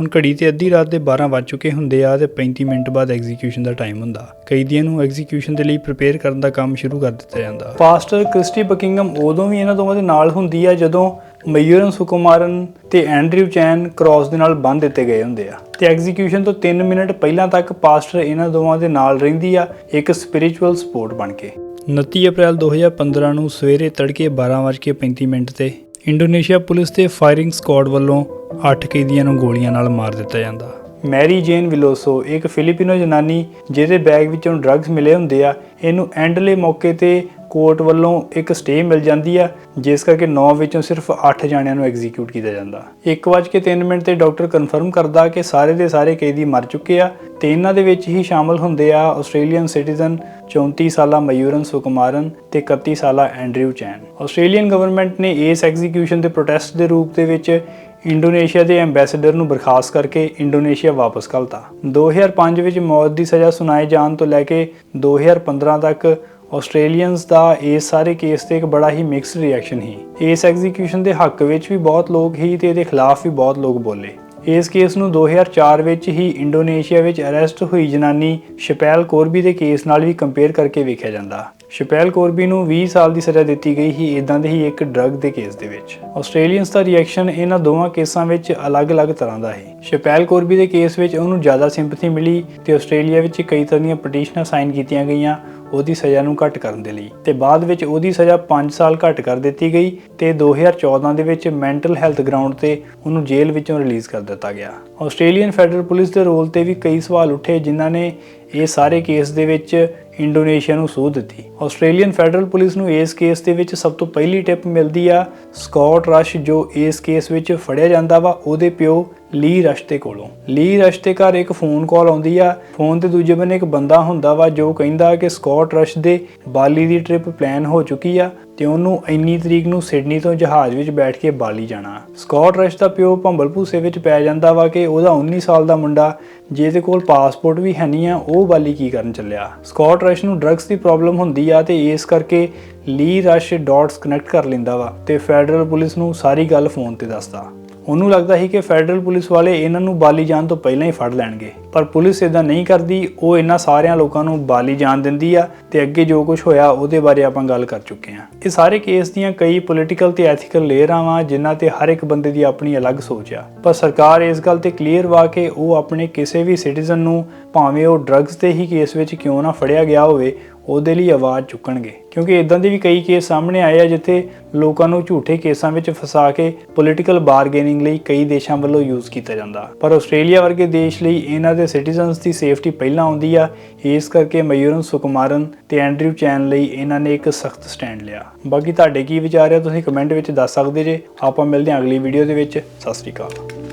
ਹੁਣ ਘੜੀ ਤੇ ਅੱਧੀ ਰਾਤ ਦੇ 12 ਵੱਜ ਚੁੱਕੇ ਹੁੰਦੇ ਆ ਤੇ 35 ਮਿੰਟ ਬਾਅਦ ਐਗਜ਼ੀਕਿਊਸ਼ਨ ਦਾ ਟਾਈਮ ਹੁੰਦਾ। ਕੈਦੀਆਂ ਨੂੰ ਐਗਜ਼ੀਕਿਊਸ਼ਨ ਦੇ ਲਈ ਪ੍ਰਿਪੇਅਰ ਕਰਨ ਦਾ ਕੰਮ ਸ਼ੁਰੂ ਕਰ ਦਿੱਤਾ ਜਾਂਦਾ। ਪਾਸਟਰ ਕ੍ਰਿਸਟੀ ਬਕਿੰਗਮ ਉਦੋਂ ਵੀ ਇਹਨਾਂ ਦੋਵਾਂ ਦੇ ਨਾਲ ਹੁੰਦੀ ਆ ਜਦੋਂ ਮਯੂਰਨ ਸੁਕੁਮਾਰਨ ਤੇ ਐਂਡਰਿਊ ਚੈਨ ਕ੍ਰਾਸ ਦੇ ਨਾਲ ਬੰਨ ਦਿੱਤੇ ਗਏ ਹੁੰਦੇ ਆ। ਤੇ ਐਗਜ਼ੀਕਿਊਸ਼ਨ ਤੋਂ 3 ਮਿੰਟ ਪਹਿਲਾਂ ਤੱਕ ਪਾਸਟਰ ਇਹਨਾਂ ਦੋਵਾਂ ਦੇ ਨਾਲ ਰਹਿੰਦੀ ਆ, ਇੱਕ ਸਪਿਰਚੁਅਲ ਸਪੋਰਟ ਬਣ ਕੇ। 29 ਅਪ੍ਰੈਲ 2015 ਨੂੰ ਸਵੇਰੇ ਤੜਕੇ 12:35 ਮਿੰਟ ਤੇ ਇੰਡੋਨੇਸ਼ੀਆ ਪੁਲਿਸ ਤੇ ਫਾਇਰਿੰਗ ਸquad ਵੱਲੋਂ 8 ਕੈਦੀਆਂ ਨੂੰ ਗੋਲੀਆਂ ਨਾਲ ਮਾਰ ਦਿੱਤਾ ਜਾਂਦਾ। ਮੈਰੀ ਜੇਨ ਵਿਲੋਸੋ, ਇੱਕ ਫਿਲੀਪੀਨੋ ਜਨਾਨੀ ਜਿਹਦੇ ਬੈਗ ਵਿੱਚੋਂ ਡਰੱਗਸ ਮਿਲੇ ਹੁੰਦੇ ਆ, ਇਹਨੂੰ ਐਂਡਲੇ ਮੌਕੇ ਤੇ ਕੋਰਟ ਵੱਲੋਂ ਇੱਕ ਸਟੇ ਮਿਲ ਜਾਂਦੀ ਆ, ਜਿਸ ਕਰਕੇ 9 ਵਿੱਚੋਂ ਸਿਰਫ 8 ਜਾਣਿਆਂ ਨੂੰ ਐਗਜ਼ੀਕਿਊਟ ਕੀਤਾ ਜਾਂਦਾ। 1:03 ਮਿੰਟ ਤੇ ਡਾਕਟਰ ਕਨਫਰਮ ਕਰਦਾ ਕਿ ਸਾਰੇ ਦੇ ਸਾਰੇ ਕੈਦੀ ਮਰ ਚੁੱਕੇ ਆ ਤੇ ਇਹਨਾਂ ਦੇ ਵਿੱਚ ਹੀ ਸ਼ਾਮਲ ਹੁੰਦੇ ਆ ਆਸਟ੍ਰੇਲੀਅਨ ਸਿਟੀਜ਼ਨ 34 ਸਾਲਾ ਮਯੂਰਨ ਸੁਕੁਮਾਰਨ ਤੇ 31 ਸਾਲਾ ਐਂਡਰਿਊ ਚੈਨ। ਆਸਟ੍ਰੇਲੀਅਨ ਗਵਰਨਮੈਂਟ ਨੇ ਇਸ ਐਗਜ਼ੀਕਿਊਸ਼ਨ ਦੇ ਪ੍ਰੋਟੈਸਟ ਦੇ ਰੂਪ ਦੇ ਵਿੱਚ ਇੰਡੋਨੇਸ਼ੀਆ ਦੇ ਐਮਬੈਸਡਰ ਨੂੰ ਬਰਖਾਸਤ ਕਰਕੇ ਇੰਡੋਨੇਸ਼ੀਆ ਵਾਪਸ ਘਲਤਾ 2005 ਵਿੱਚ ਮੌਤ ਦੀ ਸਜ਼ਾ ਸੁਣਾਏ ਜਾਣ ਤੋਂ ਲੈ ਕੇ 2015 ਤੱਕ ਆਸਟ੍ਰੇਲੀਅਨਸ ਦਾ ਇਸ ਸਾਰੇ ਕੇਸ ਤੇ ਇੱਕ ਬੜਾ ਹੀ ਮਿਕਸਡ ਰਿਐਕਸ਼ਨ ਸੀ। ਇਸ ਐਗਜ਼ੀਕਿਊਸ਼ਨ ਦੇ ਹੱਕ ਵਿੱਚ ਵੀ ਬਹੁਤ ਲੋਕ ਹੀ ਤੇ ਇਹਦੇ ਖਿਲਾਫ ਵੀ ਬਹੁਤ ਲੋਕ ਬੋਲੇ। ਇਸ ਕੇਸ ਨੂੰ 2004 ਵਿੱਚ ਹੀ ਇੰਡੋਨੇਸ਼ੀਆ ਵਿੱਚ ਅਰੈਸਟ ਹੋਈ ਜਨਾਨੀ ਸ਼ਪੈਲ ਕੋਰਬੀ ਦੇ ਕੇਸ ਨਾਲ ਵੀ ਕੰਪੇਅਰ ਕਰਕੇ ਵੇਖਿਆ ਜਾਂਦਾ। ਸ਼ਪੈਲ ਕੋਰਬੀ ਨੂੰ 20 ਸਾਲ ਦੀ ਸਜ਼ਾ ਦਿੱਤੀ ਗਈ ਸੀ ਇਦਾਂ ਦੇ ਹੀ ਇੱਕ ਡਰੱਗ ਦੇ ਕੇਸ ਦੇ ਵਿੱਚ। ਆਸਟ੍ਰੇਲੀਅਨਸ ਦਾ ਰਿਐਕਸ਼ਨ ਇਹਨਾਂ ਦੋਵਾਂ ਕੇਸਾਂ ਵਿੱਚ ਅਲੱਗ-ਅਲੱਗ ਤਰ੍ਹਾਂ ਦਾ ਹੈ ਸ਼ਪੈਲ ਕੋਰਬੀ ਦੇ ਕੇਸ ਵਿੱਚ ਉਹਨੂੰ ਜ਼ਿਆਦਾ ਸਿੰਪਥੀ ਮਿਲੀ ਤੇ ਆਸਟ੍ਰੇਲੀਆ ਵਿੱਚ ਕਈ ਤਰ੍ਹਾਂ ਦੀਆਂ ਪਟੀਸ਼ਨਾਂ ਸਾਈਨ ਕੀਤੀਆਂ ਗਈਆਂ। ਉਹਦੀ ਸਜ਼ਾ ਨੂੰ ਘੱਟ ਕਰਨ ਦੇ ਲਈ ਤੇ ਬਾਅਦ ਵਿੱਚ ਉਹਦੀ ਸਜ਼ਾ 5 ਸਾਲ ਘੱਟ ਕਰ ਦਿੱਤੀ ਗਈ ਤੇ 2014 ਦੇ ਵਿੱਚ ਮੈਂਟਲ ਹੈਲਥ ਗਰਾਊਂਡ ਤੇ ਉਹਨੂੰ ਜੇਲ੍ਹ ਵਿੱਚੋਂ ਰਿਲੀਜ਼ ਕਰ ਦਿੱਤਾ ਗਿਆ। ਆਸਟ੍ਰੇਲੀਅਨ ਫੈਡਰਲ ਪੁਲਿਸ ਦੇ ਰੋਲ ਤੇ ਵੀ ਕਈ ਸਵਾਲ ਉੱਠੇ ਜਿਨ੍ਹਾਂ ਨੇ ਇਹ ਸਾਰੇ ਕੇਸ ਦੇ ਵਿੱਚ ਇੰਡੋਨੇਸ਼ੀਆ ਨੂੰ ਸੂਹ ਦਿੱਤੀ। ਆਸਟ੍ਰੇਲੀਅਨ ਫੈਡਰਲ ਪੁਲਿਸ ਨੂੰ ਇਸ ਕੇਸ ਦੇ ਵਿੱਚ ਸਭ ਤੋਂ ਪਹਿਲੀ ਟਿਪ ਮਿਲਦੀ ਆ, ਸਕਾਟ ਰਸ਼ ਜੋ ਇਸ ਕੇਸ ਵਿੱਚ ਫੜਿਆ ਜਾਂਦਾ ਵਾ, ਉਹਦੇ ਪਿਓ ਲੀ ਰਸ਼ ਦੇ ਕੋਲੋਂ। ਲੀ ਰਸ਼ ਦੇ ਘਰ ਇੱਕ ਫੋਨ ਕਾਲ ਆਉਂਦੀ ਆ। ਫੋਨ ਤੇ ਦੂਜੇ ਬੰਨੇ ਇੱਕ ਬੰਦਾ ਹੁੰਦਾ ਵਾ, ਜੋ ਕਹਿੰਦਾ ਕਿ ਸਕਾਟ ਰਸ਼ ਦੇ ਬਾਲੀ ਦੀ ਟ੍ਰਿਪ ਪਲਾਨ ਹੋ ਚੁੱਕੀ ਆ ਤੇ ਉਹਨੂੰ ਇੰਨੀ ਤਰੀਕ ਨੂੰ ਸਿਡਨੀ ਤੋਂ ਜਹਾਜ਼ ਵਿੱਚ ਬੈਠ ਕੇ ਬਾਲੀ ਜਾਣਾ। ਸਕਾਟ ਰਸ਼ ਦਾ ਪਿਓ ਭੰਬਲ ਭੂਸੇ ਵਿੱਚ ਪੈ ਜਾਂਦਾ ਵਾ ਕਿ ਉਹਦਾ 19 ਸਾਲ ਦਾ ਮੁੰਡਾ, ਜਿਹਦੇ ਕੋਲ ਪਾਸਪੋਰਟ ਵੀ ਹੈ ਨਹੀਂ ਆ, ਉਹ ਬਾਲੀ ਕੀ ਕਰਨ ਚੱਲਿਆ? ਸਕਾਟ ਰਸ਼ ਨੂੰ ਡਰੱਗਸ ਦੀ ਪ੍ਰੋਬਲਮ ਹੁੰਦੀ ਆ ਤੇ ਇਸ ਕਰਕੇ ਲੀ ਰਸ਼ ਡਾਟਸ ਕਨੈਕਟ ਕਰ ਲੈਂਦਾ ਵਾ ਤੇ ਫੈਡਰਲ ਪੁਲਿਸ ਨੂੰ ਸਾਰੀ ਗੱਲ ਫੋਨ ਤੇ ਦੱਸਦਾ। ਉਹਨੂੰ ਲੱਗਦਾ ਸੀ ਕਿ ਫੈਡਰਲ ਪੁਲਿਸ ਵਾਲੇ ਇਹਨਾਂ ਨੂੰ ਬਾਲੀ ਜਾਣ ਤੋਂ ਪਹਿਲਾਂ ਹੀ ਫੜ ਲੈਣਗੇ। ਪਰ ਪੁਲਿਸ ਇਦਾਂ ਨਹੀਂ ਕਰਦੀ, ਉਹ ਇਹਨਾਂ ਸਾਰਿਆਂ ਲੋਕਾਂ ਨੂੰ ਬਾਲੀ ਜਾਣ ਦਿੰਦੀ ਆ ਤੇ ਅੱਗੇ ਜੋ ਕੁਝ ਹੋਇਆ ਉਹਦੇ ਬਾਰੇ ਆਪਾਂ ਗੱਲ ਕਰ ਚੁੱਕੇ ਹਾਂ। ਇਹ ਸਾਰੇ ਕੇਸ ਦੀਆਂ ਕਈ ਪੋਲੀਟੀਕਲ ਤੇ ਐਥੀਕਲ ਲੇਅਰਾਂ ਵਾਂ ਜਿਨ੍ਹਾਂ ਤੇ ਹਰ ਇੱਕ ਬੰਦੇ ਦੀ ਆਪਣੀ ਅਲੱਗ ਸੋਚ ਆ। ਪਰ ਸਰਕਾਰ ਇਸ ਗੱਲ ਤੇ ਕਲੀਅਰ ਵਾ ਕਿ ਉਹ ਆਪਣੇ ਕਿਸੇ ਵੀ ਸਿਟੀਜ਼ਨ ਨੂੰ, ਭਾਵੇਂ ਉਹ ਡਰੱਗਸ ਦੇ ਹੀ ਕੇਸ ਵਿੱਚ ਕਿਉਂ ਨਾ ਫੜਿਆ ਗਿਆ ਹੋਵੇ ਉਹਦੇ ਲਈ ਆਵਾਜ਼ ਚੁੱਕਣਗੇ। ਕਿਉਂਕਿ ਇਦਾਂ ਦੇ ਵੀ ਕਈ ਕੇਸ ਸਾਹਮਣੇ ਆਏ ਆ ਜਿੱਥੇ ਲੋਕਾਂ ਨੂੰ ਝੂਠੇ ਕੇਸਾਂ ਵਿੱਚ ਫਸਾ ਕੇ ਪੋਲੀਟੀਕਲ ਬਾਰਗੇਨਿੰਗ ਲਈ ਕਈ ਦੇਸ਼ਾਂ ਵੱਲੋਂ ਯੂਜ਼ ਕੀਤਾ ਜਾਂਦਾ। ਪਰ ਆਸਟ੍ਰੇਲੀਆ ਵਰਗੇ ਦੇਸ਼ ਲਈ ਇਹਨਾਂ ਦੇ ਸਿਟੀਜ਼ਨਸ ਦੀ ਸੇਫਟੀ ਪਹਿਲਾਂ ਆਉਂਦੀ ਆ। ਇਸ ਕਰਕੇ ਮਯੂਰਨ ਸੁਕੁਮਾਰਨ ਤੇ ਐਂਡਰਿਊ ਚੈਨ ਲਈ ਇਹਨਾਂ ਨੇ ਇੱਕ ਸਖਤ ਸਟੈਂਡ ਲਿਆ। ਬਾਕੀ ਤੁਹਾਡੇ ਕੀ ਵਿਚਾਰ ਆ, ਤੁਸੀਂ ਕਮੈਂਟ ਵਿੱਚ ਦੱਸ ਸਕਦੇ ਜੇ। ਆਪਾਂ ਮਿਲਦੇ ਹਾਂ ਅਗਲੀ ਵੀਡੀਓ ਦੇ ਵਿੱਚ। ਸਤਿ ਸ਼੍ਰੀ ਅਕਾਲ।